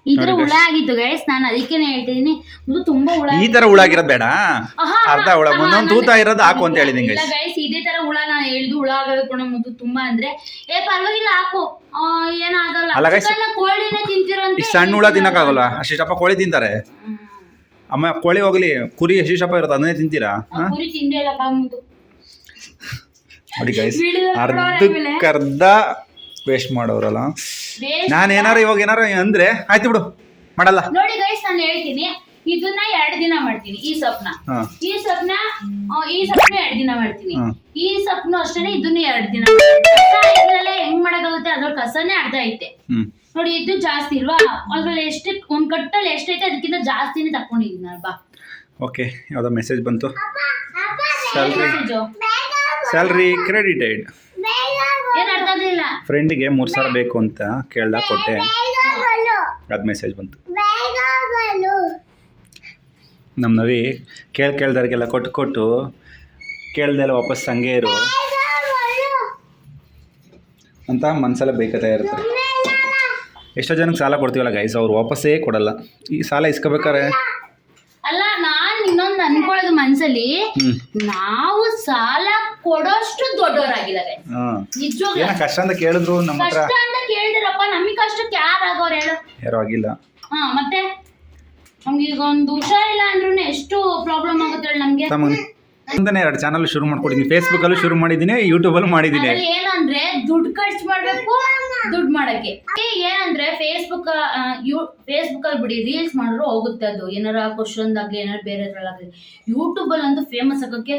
ಈ ತರ ಹುಳ ಆಗಿತ್ತು ಗೈಸ್ ನಾನು ಅದಕ್ಕೇನೆ ಹೇಳ್ತಿದ್ದೀನಿ ಇದು ತುಂಬಾ ಹುಳ ಈ ತರ ಹುಳ ಆಗಿರೋದು ಬೇಡ. ಅರ್ಧ ಹುಳ ಒಂದೊಂದು ತೂತ ಇರೋದು ಹಾಕು ಅಂತ ಹೇಳಿದ್ದೀನಿ ಇಲ್ಲ ಗೈಸ್ ಗೈಸ್ ಇದೇ ತರ ಹುಳ ನಾನು ಹೇಳಿದ್ದು ಹುಳ ಆಗಬೇಕು ನಮ್ಮ ತುಂಬಾ ಅಂದ್ರೆ. ಏ ಪರವಾಗಿಲ್ಲ ಹಾಕು. ಏನಾಗಲ್ಲ. ಅಲ್ಲ ಗೈಸ್ ಕೋಳಿನೇ ತಿಂತಿರಂತೆ. ಇಷ್ಟು ಸಣ್ಣ ಹುಳ ತಿನ್ನಕ್ಕಾಗಲ್ಲ. ಅಷ್ಟಿಷ್ಟಪ್ಪ ಕೋಳಿ ತಿಂತಾರೆ. ಅಮ್ಮ ಕೋಳಿ ಹೋಗ್ಲಿ. ಕುರಿ ಎಷ್ಟಿಷ್ಟಪ್ಪ ಇರುತ್ತೆ ಅದನ್ನೇ ತಿಂತೀರಾ? ಕುರಿ ತಿಂದೇ ಇಲ್ಲ ನೋಡಿ ಗೈಸ್ ಅರ್ಧಕ್ಕರ್ಧ ವೇಸ್ಟ್ ಮಾಡೋರಲ್ಲ. ನಾನು ಏನಾರು ಇವಾಗ ಏನಾರ ಅಂದ್ರೆ ಆಯ್ತು ಬಿಡು ಮಾಡಲ್ಲ. ನೋಡಿ ಗೈಸ್ ನಾನು ಹೇಳ್ತೀನಿ. ಇದನ್ನ ಎರಡ್ ದಿನ ಮಾಡ್ತೀನಿ ಈ ಸೊಪ್ನ. ಈ ಸೊಪ್ನ ಈ ಸೊಪ್ನ ಎರಡ್ ದಿನ ಮಾಡ್ತೀನಿ. ಈ ಸೊಪ್ನು ಅಷ್ಟೇ ಇದನ್ನ ಎರಡ್ ದಿನ ಇದ್ರಲ್ಲೇ ಹೆಂಗ್ ಮಾಡಕ್ಕಾಗುತ್ತೆ ಅದ್ರ ಕಸನೇ ಅರ್ಧ ಐತೆ. ನೋಡಿ ಇದು ಜಾಸ್ತಿ ಇಲ್ವಾ? ಅದ್ರಲ್ಲಿ ಎಷ್ಟು ಒಂದ್ ಕಟ್ಟಲ್ಲಿ ಎಷ್ಟೈತೆ ಅದಕ್ಕಿಂತ ಜಾಸ್ತಿನೇ ತಕೊಂಡಿದ್ದೀನಿ ಅಲ್ವಾ? ಓಕೆ ಯಾವುದೋ ಮೆಸೇಜ್ ಬಂತು. ಸ್ಯಾಲ್ರಿ ಸ್ಯಾಲ್ರಿ ಕ್ರೆಡಿಟೆಡ್ ಏನ್ ಅರ್ಥ ಆಗ್ಲಿಲ್ಲ? ಫ್ರೆಂಡಿಗೆ ಮೂರು ಸಾವಿರ ಬೇಕು ಅಂತ ಕೇಳ್ದ ಕೊಟ್ಟೆ. ಅದು ಮೆಸೇಜ್ ಬಂತು. ನಮ್ಮ ನವಿ ಕೇಳಿ ಕೇಳ್ದವ್ರಿಗೆಲ್ಲ ಕೊಟ್ಟು ಕೊಟ್ಟು ಕೇಳ್ದೆಲ್ಲ ವಾಪಸ್ ಹಂಗೆ ಇರು. ಅಂತ ಮನಸ್ಸಲ್ಲೇ ಬೈಕತಾ ಇರ್ತಾರೆ ಎಷ್ಟೋ ಜನಕ್ಕೆ ಸಾಲ ಕೊಡ್ತೀವಲ್ಲ ಗೈಸ್ ಅವ್ರು ವಾಪಸ್ಸೇ ಕೊಡಲ್ಲ. ಈ ಸಾಲ ಇಸ್ಕೋಬೇಕಾರೆ ಅಲ್ಲ ನಾನ್ ಇನ್ನೊಂದು ಅನ್ಕೊಳ್ಳೋದು ಮನ್ಸಲ್ಲಿ ನಾವು ಸಾಲ ಕೊಡೋಷ್ಟು ದೊಡ್ಡವರಾಗಿದ್ದಾರೆ. ನಿಜವಾಗ್ಲೂ. ಏನೋ ಕಷ್ಟ ಅಂತ ಕೇಳಿದ್ರು ನಮ್ಮ ಹತ್ರ. ಕಷ್ಟ ಅಂತ ಕೇಳಿದ್ರಪ್ಪ ನಮಗೆ ಕಷ್ಟಕ್ಕೆ ಯಾರು ಆಗೋರು ಹೇಳು. ಯಾರು ಆಗಿಲ್ಲ. ಹಾ ಮತ್ತೆ? ನಮ್ಗೆ ಈಗ ಒಂದು ಹುಷಾರಿಲ್ಲ ಅಂದ್ರೂ ಎಷ್ಟು ಪ್ರಾಬ್ಲಮ್ ಆಗುತ್ತೆ ಹೇಳಿ ನಮ್ಗೆ? ಅಂತಾನೆ ಎರಡು ಚಾನಲ್ ಶುರು ಮಾಡ್ಕೊಡಿದೀನಿ ಫೇಸ್ಬುಕ್ ಅಲ್ಲೂ ಶುರು ಮಾಡಿದ್ದೀನಿ ಯೂಟ್ಯೂಬಲ್ಲೂ ಮಾಡಿದ್ದೀನಿ ಮಾಡಿದೀನಿ. ಏನಂದ್ರೆ ದುಡ್ಡು ಖರ್ಚು ಮಾಡ್ಬೇಕು, ದುಡ್ಡು ಮಾಡಕ್ಕೆ. ಏನಂದ್ರೆ ಫೇಸ್ಬುಕ್ ಫೇಸ್ಬುಕ್ ಅಲ್ಲಿ ಬಿಡಿ ರೀಲ್ಸ್ ಮಾಡಿದ್ರು ಹೋಗುತ್ತೆ ಅದು. ಏನಾರ ಕ್ವಶನ್ ಆಗ್ಲಿ, ಏನಾರ ಬೇರೆ ಇದ್ರಲ್ಲಾಗ್ಲಿ ಯೂಟ್ಯೂಬ್ ಅಲ್ಲಿ ಅಂತೂ ಫೇಮಸ್ ಆಗೋಕ್ಕೆ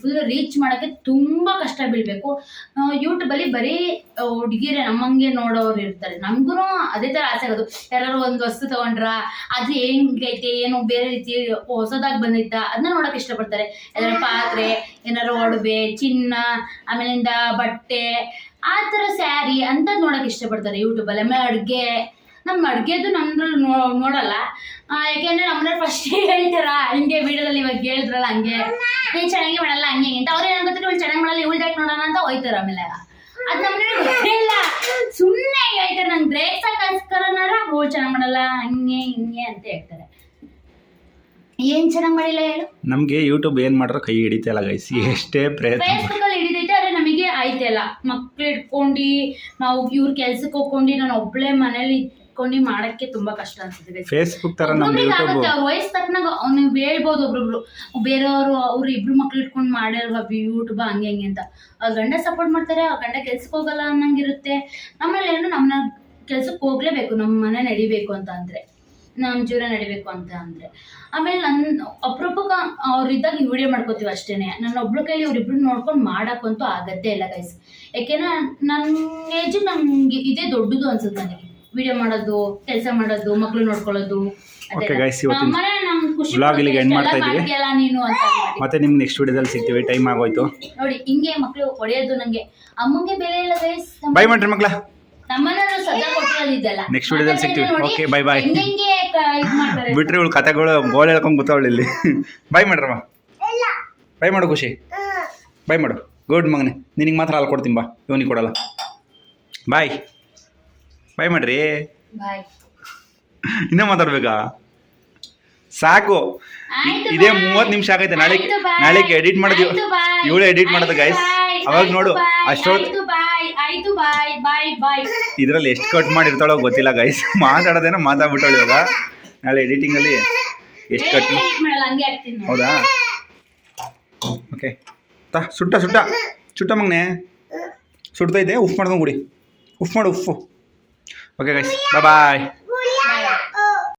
ಫುಲ್ ರೀಚ್ ಮಾಡಕ್ಕೆ ತುಂಬಾ ಕಷ್ಟ ಬೀಳ್ಬೇಕು. ಯೂಟ್ಯೂಬ್ ಅಲ್ಲಿ ಬರೀ ಹುಡುಗಿರೆ ನಮ್ಮಂಗೆ ನೋಡೋರು ಇರ್ತಾರೆ. ನಮ್ಗೂ ಅದೇ ತರ ಆಸೆ ಆಗೋದು. ಯಾರು ಒಂದು ವಸ್ತು ತಗೊಂಡ್ರ, ಅದು ಹೆಂಗೈತೆ, ಏನು ಬೇರೆ ರೀತಿ ಹೊಸದಾಗಿ ಬಂದೈತಾ ಅದನ್ನ ನೋಡಕ್ ಇಷ್ಟಪಡ್ತಾರೆ. ಯಾವ್ದಾರ ಪಾತ್ರೆ ಏನಾರು ಒಡವೆ, ಚಿನ್ನ, ಆಮೇಲಿಂದ ಬಟ್ಟೆ, ಆ ಥರ ಸ್ಯಾರಿ ಅಂತ ನೋಡಕ್ ಇಷ್ಟಪಡ್ತಾರೆ ಯೂಟ್ಯೂಬಲ್ಲಿ ಆಮೇಲೆ ಅಡುಗೆ, ನಮ್ಮ ಅಡುಗೆದು ನಮ್ದ್ರಲ್ಲಿ ನೋ, ನೋಡಲ್ಲ. ಯಾಕೆಂದರೆ ನಮ್ಮನ್ನ ಫಸ್ಟ್ ಹೇಳ್ತಾರ, ಹಿಂಗೆ ವೀಡಿಯೋದಲ್ಲಿ ಇವಾಗ ಹೇಳಿದ್ರಲ್ಲ ಹಂಗೆ. ನೀನು ಚೆನ್ನಾಗಿ ಮಾಡಲ್ಲ, ಹಂಗೆ ಅಂತ. ಅವ್ರು ಏನಾಗುತ್ತೆ ಇವಳು ಚೆನ್ನಾಗಿ ಮಾಡಲ್ಲ, ಇವಳು ಡೈಟ್ ನೋಡೋಣ ಅಂತ ಹೋಯ್ತಾರ ಆಮೇಲೆ. ಅದು ನಮ್ಮನೆ ಗೊತ್ತಿಲ್ಲ ಸುಮ್ಮನೆ ಹೇಳ್ತಾರೆ, ನಂಗೆ ಬ್ರೇಕ್ಸ್ ಹಾಕೋಸ್ಕರನಾರ ಹೋ ಚೆನ್ನಾಗಿ ಮಾಡಲ್ಲ, ಹಂಗೆ ಹಿಂಗೆ ಅಂತ ಹೇಳ್ತಾರೆ. ಏನ್ ಚೆನ್ನಾಗಿ ಮಾಡಿಲ್ಲ ಹೇಳು? ನಮಗೆ ಯೂಟ್ಯೂಬ್ ಏನು ಮಾಡ್ರೂ ಕೈ ಹಿಡಿತಲ್ಲ ಗೈಸ್ ಎಷ್ಟೇ ಪ್ರಯತ್ನ ಮಾಡಿ. ಹಿಡಿದೈತೆ ಆದ್ರೆ ನಮಗೆ ಆಯ್ತಲ್ಲ ಮಕ್ಳು ಇಟ್ಕೊಂಡು ನಾವು ಇವ್ರ ಕೆಲ್ಸಕ್ಕೆ ಹೋಗ್ಕೊಂಡು ನಾನು ಒಬ್ಳೆ ಮನೇಲಿ ಇಟ್ಕೊಂಡು ಮಾಡಕ್ಕೆ ತುಂಬಾ ಕಷ್ಟ ಅನ್ಸುತ್ತೆ guys. ಫೇಸ್ಬುಕ್ ತರ ನಮ್ಮ ಯೂಟ್ಯೂಬ್ ಆಗುತ್ತೆ ಅವ್ರ ವಯಸ್ಸು ತಕ್ಕನಾಗ ನೀವು ಹೇಳ್ಬೋದು ಒಬ್ರೊಬ್ರು. ಬೇರೆಯವರು ಅವ್ರು ಇಬ್ರು ಮಕ್ಳು ಇಟ್ಕೊಂಡು ಮಾಡ್ಯಾರ ಯೂಟ್ಯೂಬ್ ಹಂಗೆ ಹಂಗೆ ಅಂತ. ಆ ಗಂಡ ಸಪೋರ್ಟ್ ಮಾಡ್ತಾರೆ ಆ ಗಂಡ ಕೆಲ್ಸಕ್ಕೆ ಹೋಗಲ್ಲ ಅನ್ನಂಗಿರುತ್ತೆ ನಮ್ಮಲ್ಲಿ ಏನು ನಮ್ಮನ್ನ ಕೆಲ್ಸಕ್ಕೆ ಹೋಗ್ಲೇಬೇಕು ನಮ್ಮ ಮನೆ ನಡಿಬೇಕು ಅಂತ ಅಂದ್ರೆ. ನಮ್ಮ ಜೀವನ ನಡಿಬೇಕು ಅಂತ ಅಂದ್ರೆ. ಆಮೇಲೆ ನನ್ನ ಅಪರೂಪಕ್ಕೆ ಅವ್ರಿದ್ದಾಗ ವಿಡಿಯೋ ಮಾಡ್ಕೋತೀವಿ ಅಷ್ಟೇನೆ. ನನ್ನ ಒಬ್ಳು ಕೈಲಿ ಇವ್ರಿಬ್ರು ನೋಡ್ಕೊಂಡು ಮಾಡಕ್ಕಂತೂ ಆಗದ್ದೇ ಇಲ್ಲ ಗೈಸ್ ಯಾಕೆಂದ್ರೆ ನನ್ನ ಏಜ್ ನಮ್ಗೆ ಇದೇ ದೊಡ್ಡದು ಅನ್ಸುತ್ತೆ ನನಗೆ. ವಿಡಿಯೋ ಮಾಡೋದು ಕೆಲಸ ಮಾಡೋದು ಮಕ್ಳು ನೋಡ್ಕೊಳ್ಳೋದು vlog ಇಲ್ಲಿಗೆ end ಮಾಡ್ತಾ ಅಂತ ಮತ್ತೆ ನಿಮ್ಗೆ ನೆಕ್ಸ್ಟ್ ವಿಡಿಯೋದಲ್ಲಿ ಸಿಗ್ತೀವಿ ಟೈಮ್ ಆಗೋಯ್ತು. ನೋಡಿ ಹಿಂಗೆ ಮಕ್ಳು ಹೊಡೆಯೋದು ನಂಗೆ. ಅಮ್ಮಂಗೆ ಬೆಲೆ ಇಲ್ಲ ಗೈಸ್ ಬೈ ಮಾಡ್ರಿ ಮಕ್ಳ. ಸದಾ ನೆಕ್ಸ್ಟ್ ವಿಡಿಯೋದಲ್ಲಿ ಸಿಗ್ತೀವಿ. ಓಕೆ ಬೈ ಬಾಯ್ ಹೆಂಗೆ ಇದು ಮಾಡ್ತಾರೆ. ಬಿಟ್ರಿ ಇವಳು ಕತೆಗಳು ಗೋಲ್ ಹೇಳ್ಕೊಂಡು ಕೂತಾವಳು ಇಲ್ಲಿ. ಬೈ ಮಾಡ್ರಮ್ಮ. ಬೈ ಮಾಡು ಖುಷಿ. ಬೈ ಮಾಡು. ಗುಡ್ ಮಗನೆ. ನಿನಗೆ ಮಾತ್ರ ಹಾಲು ಕೊಡ್ತೀನಿ ಬಾ. ಇವನಿಗೆ ಕೊಡಲ್ಲ. ಬಾಯ್ ಬಾಯ್ ಮಾಡ್ರಿ. ಇನ್ನೂ ಮಾತಾಡ್ಬೇಕಾ? ಸಾಕು. ಇದೇ ಮೂವತ್ತು ನಿಮಿಷ ಆಗೈತೆ. ನಾಳೆ ನಾಳೆಗೆ ಎಡಿಟ್ ಮಾಡಿದ್ವಿ ಇವಳು ಎಡಿಟ್ ಮಾಡೋದು ಗೈಸ್. ಅವಾಗ ನೋಡು. ಅಷ್ಟೊತ್ತು ಇದ್ರಲ್ಲಿ ಎಷ್ಟು ಕಟ್ ಮಾಡಿರ್ತಾಳೋ ಗೊತ್ತಿಲ್ಲ ಗೈಸ್ [laughs] ಮಾತಾಡೋದೇನೋ ಮಾತಾಡ್ಬಿಟ್ಟವಳು ಇವಾಗ. ನಾಳೆ ಎಡಿಟಿಂಗ್ ಅಲ್ಲಿ ಎಷ್ಟು ಕಟ್ ಹೌದಾ? ಓಕೆ ತಾ ಸುಟ್ಟ ಸುಟ್ಟ. ಸುಟ್ಟ ಮಗನೆ. ಇದೆ ಉಫ್ ಮಾಡ್ಕೊಂಡು ಕುಡಿ. ಉಫ್ ಮಾಡು ಉಫ್. ಓಕೆ ಗೈಸ್ ಬಾಯ್ ಬಾಯ್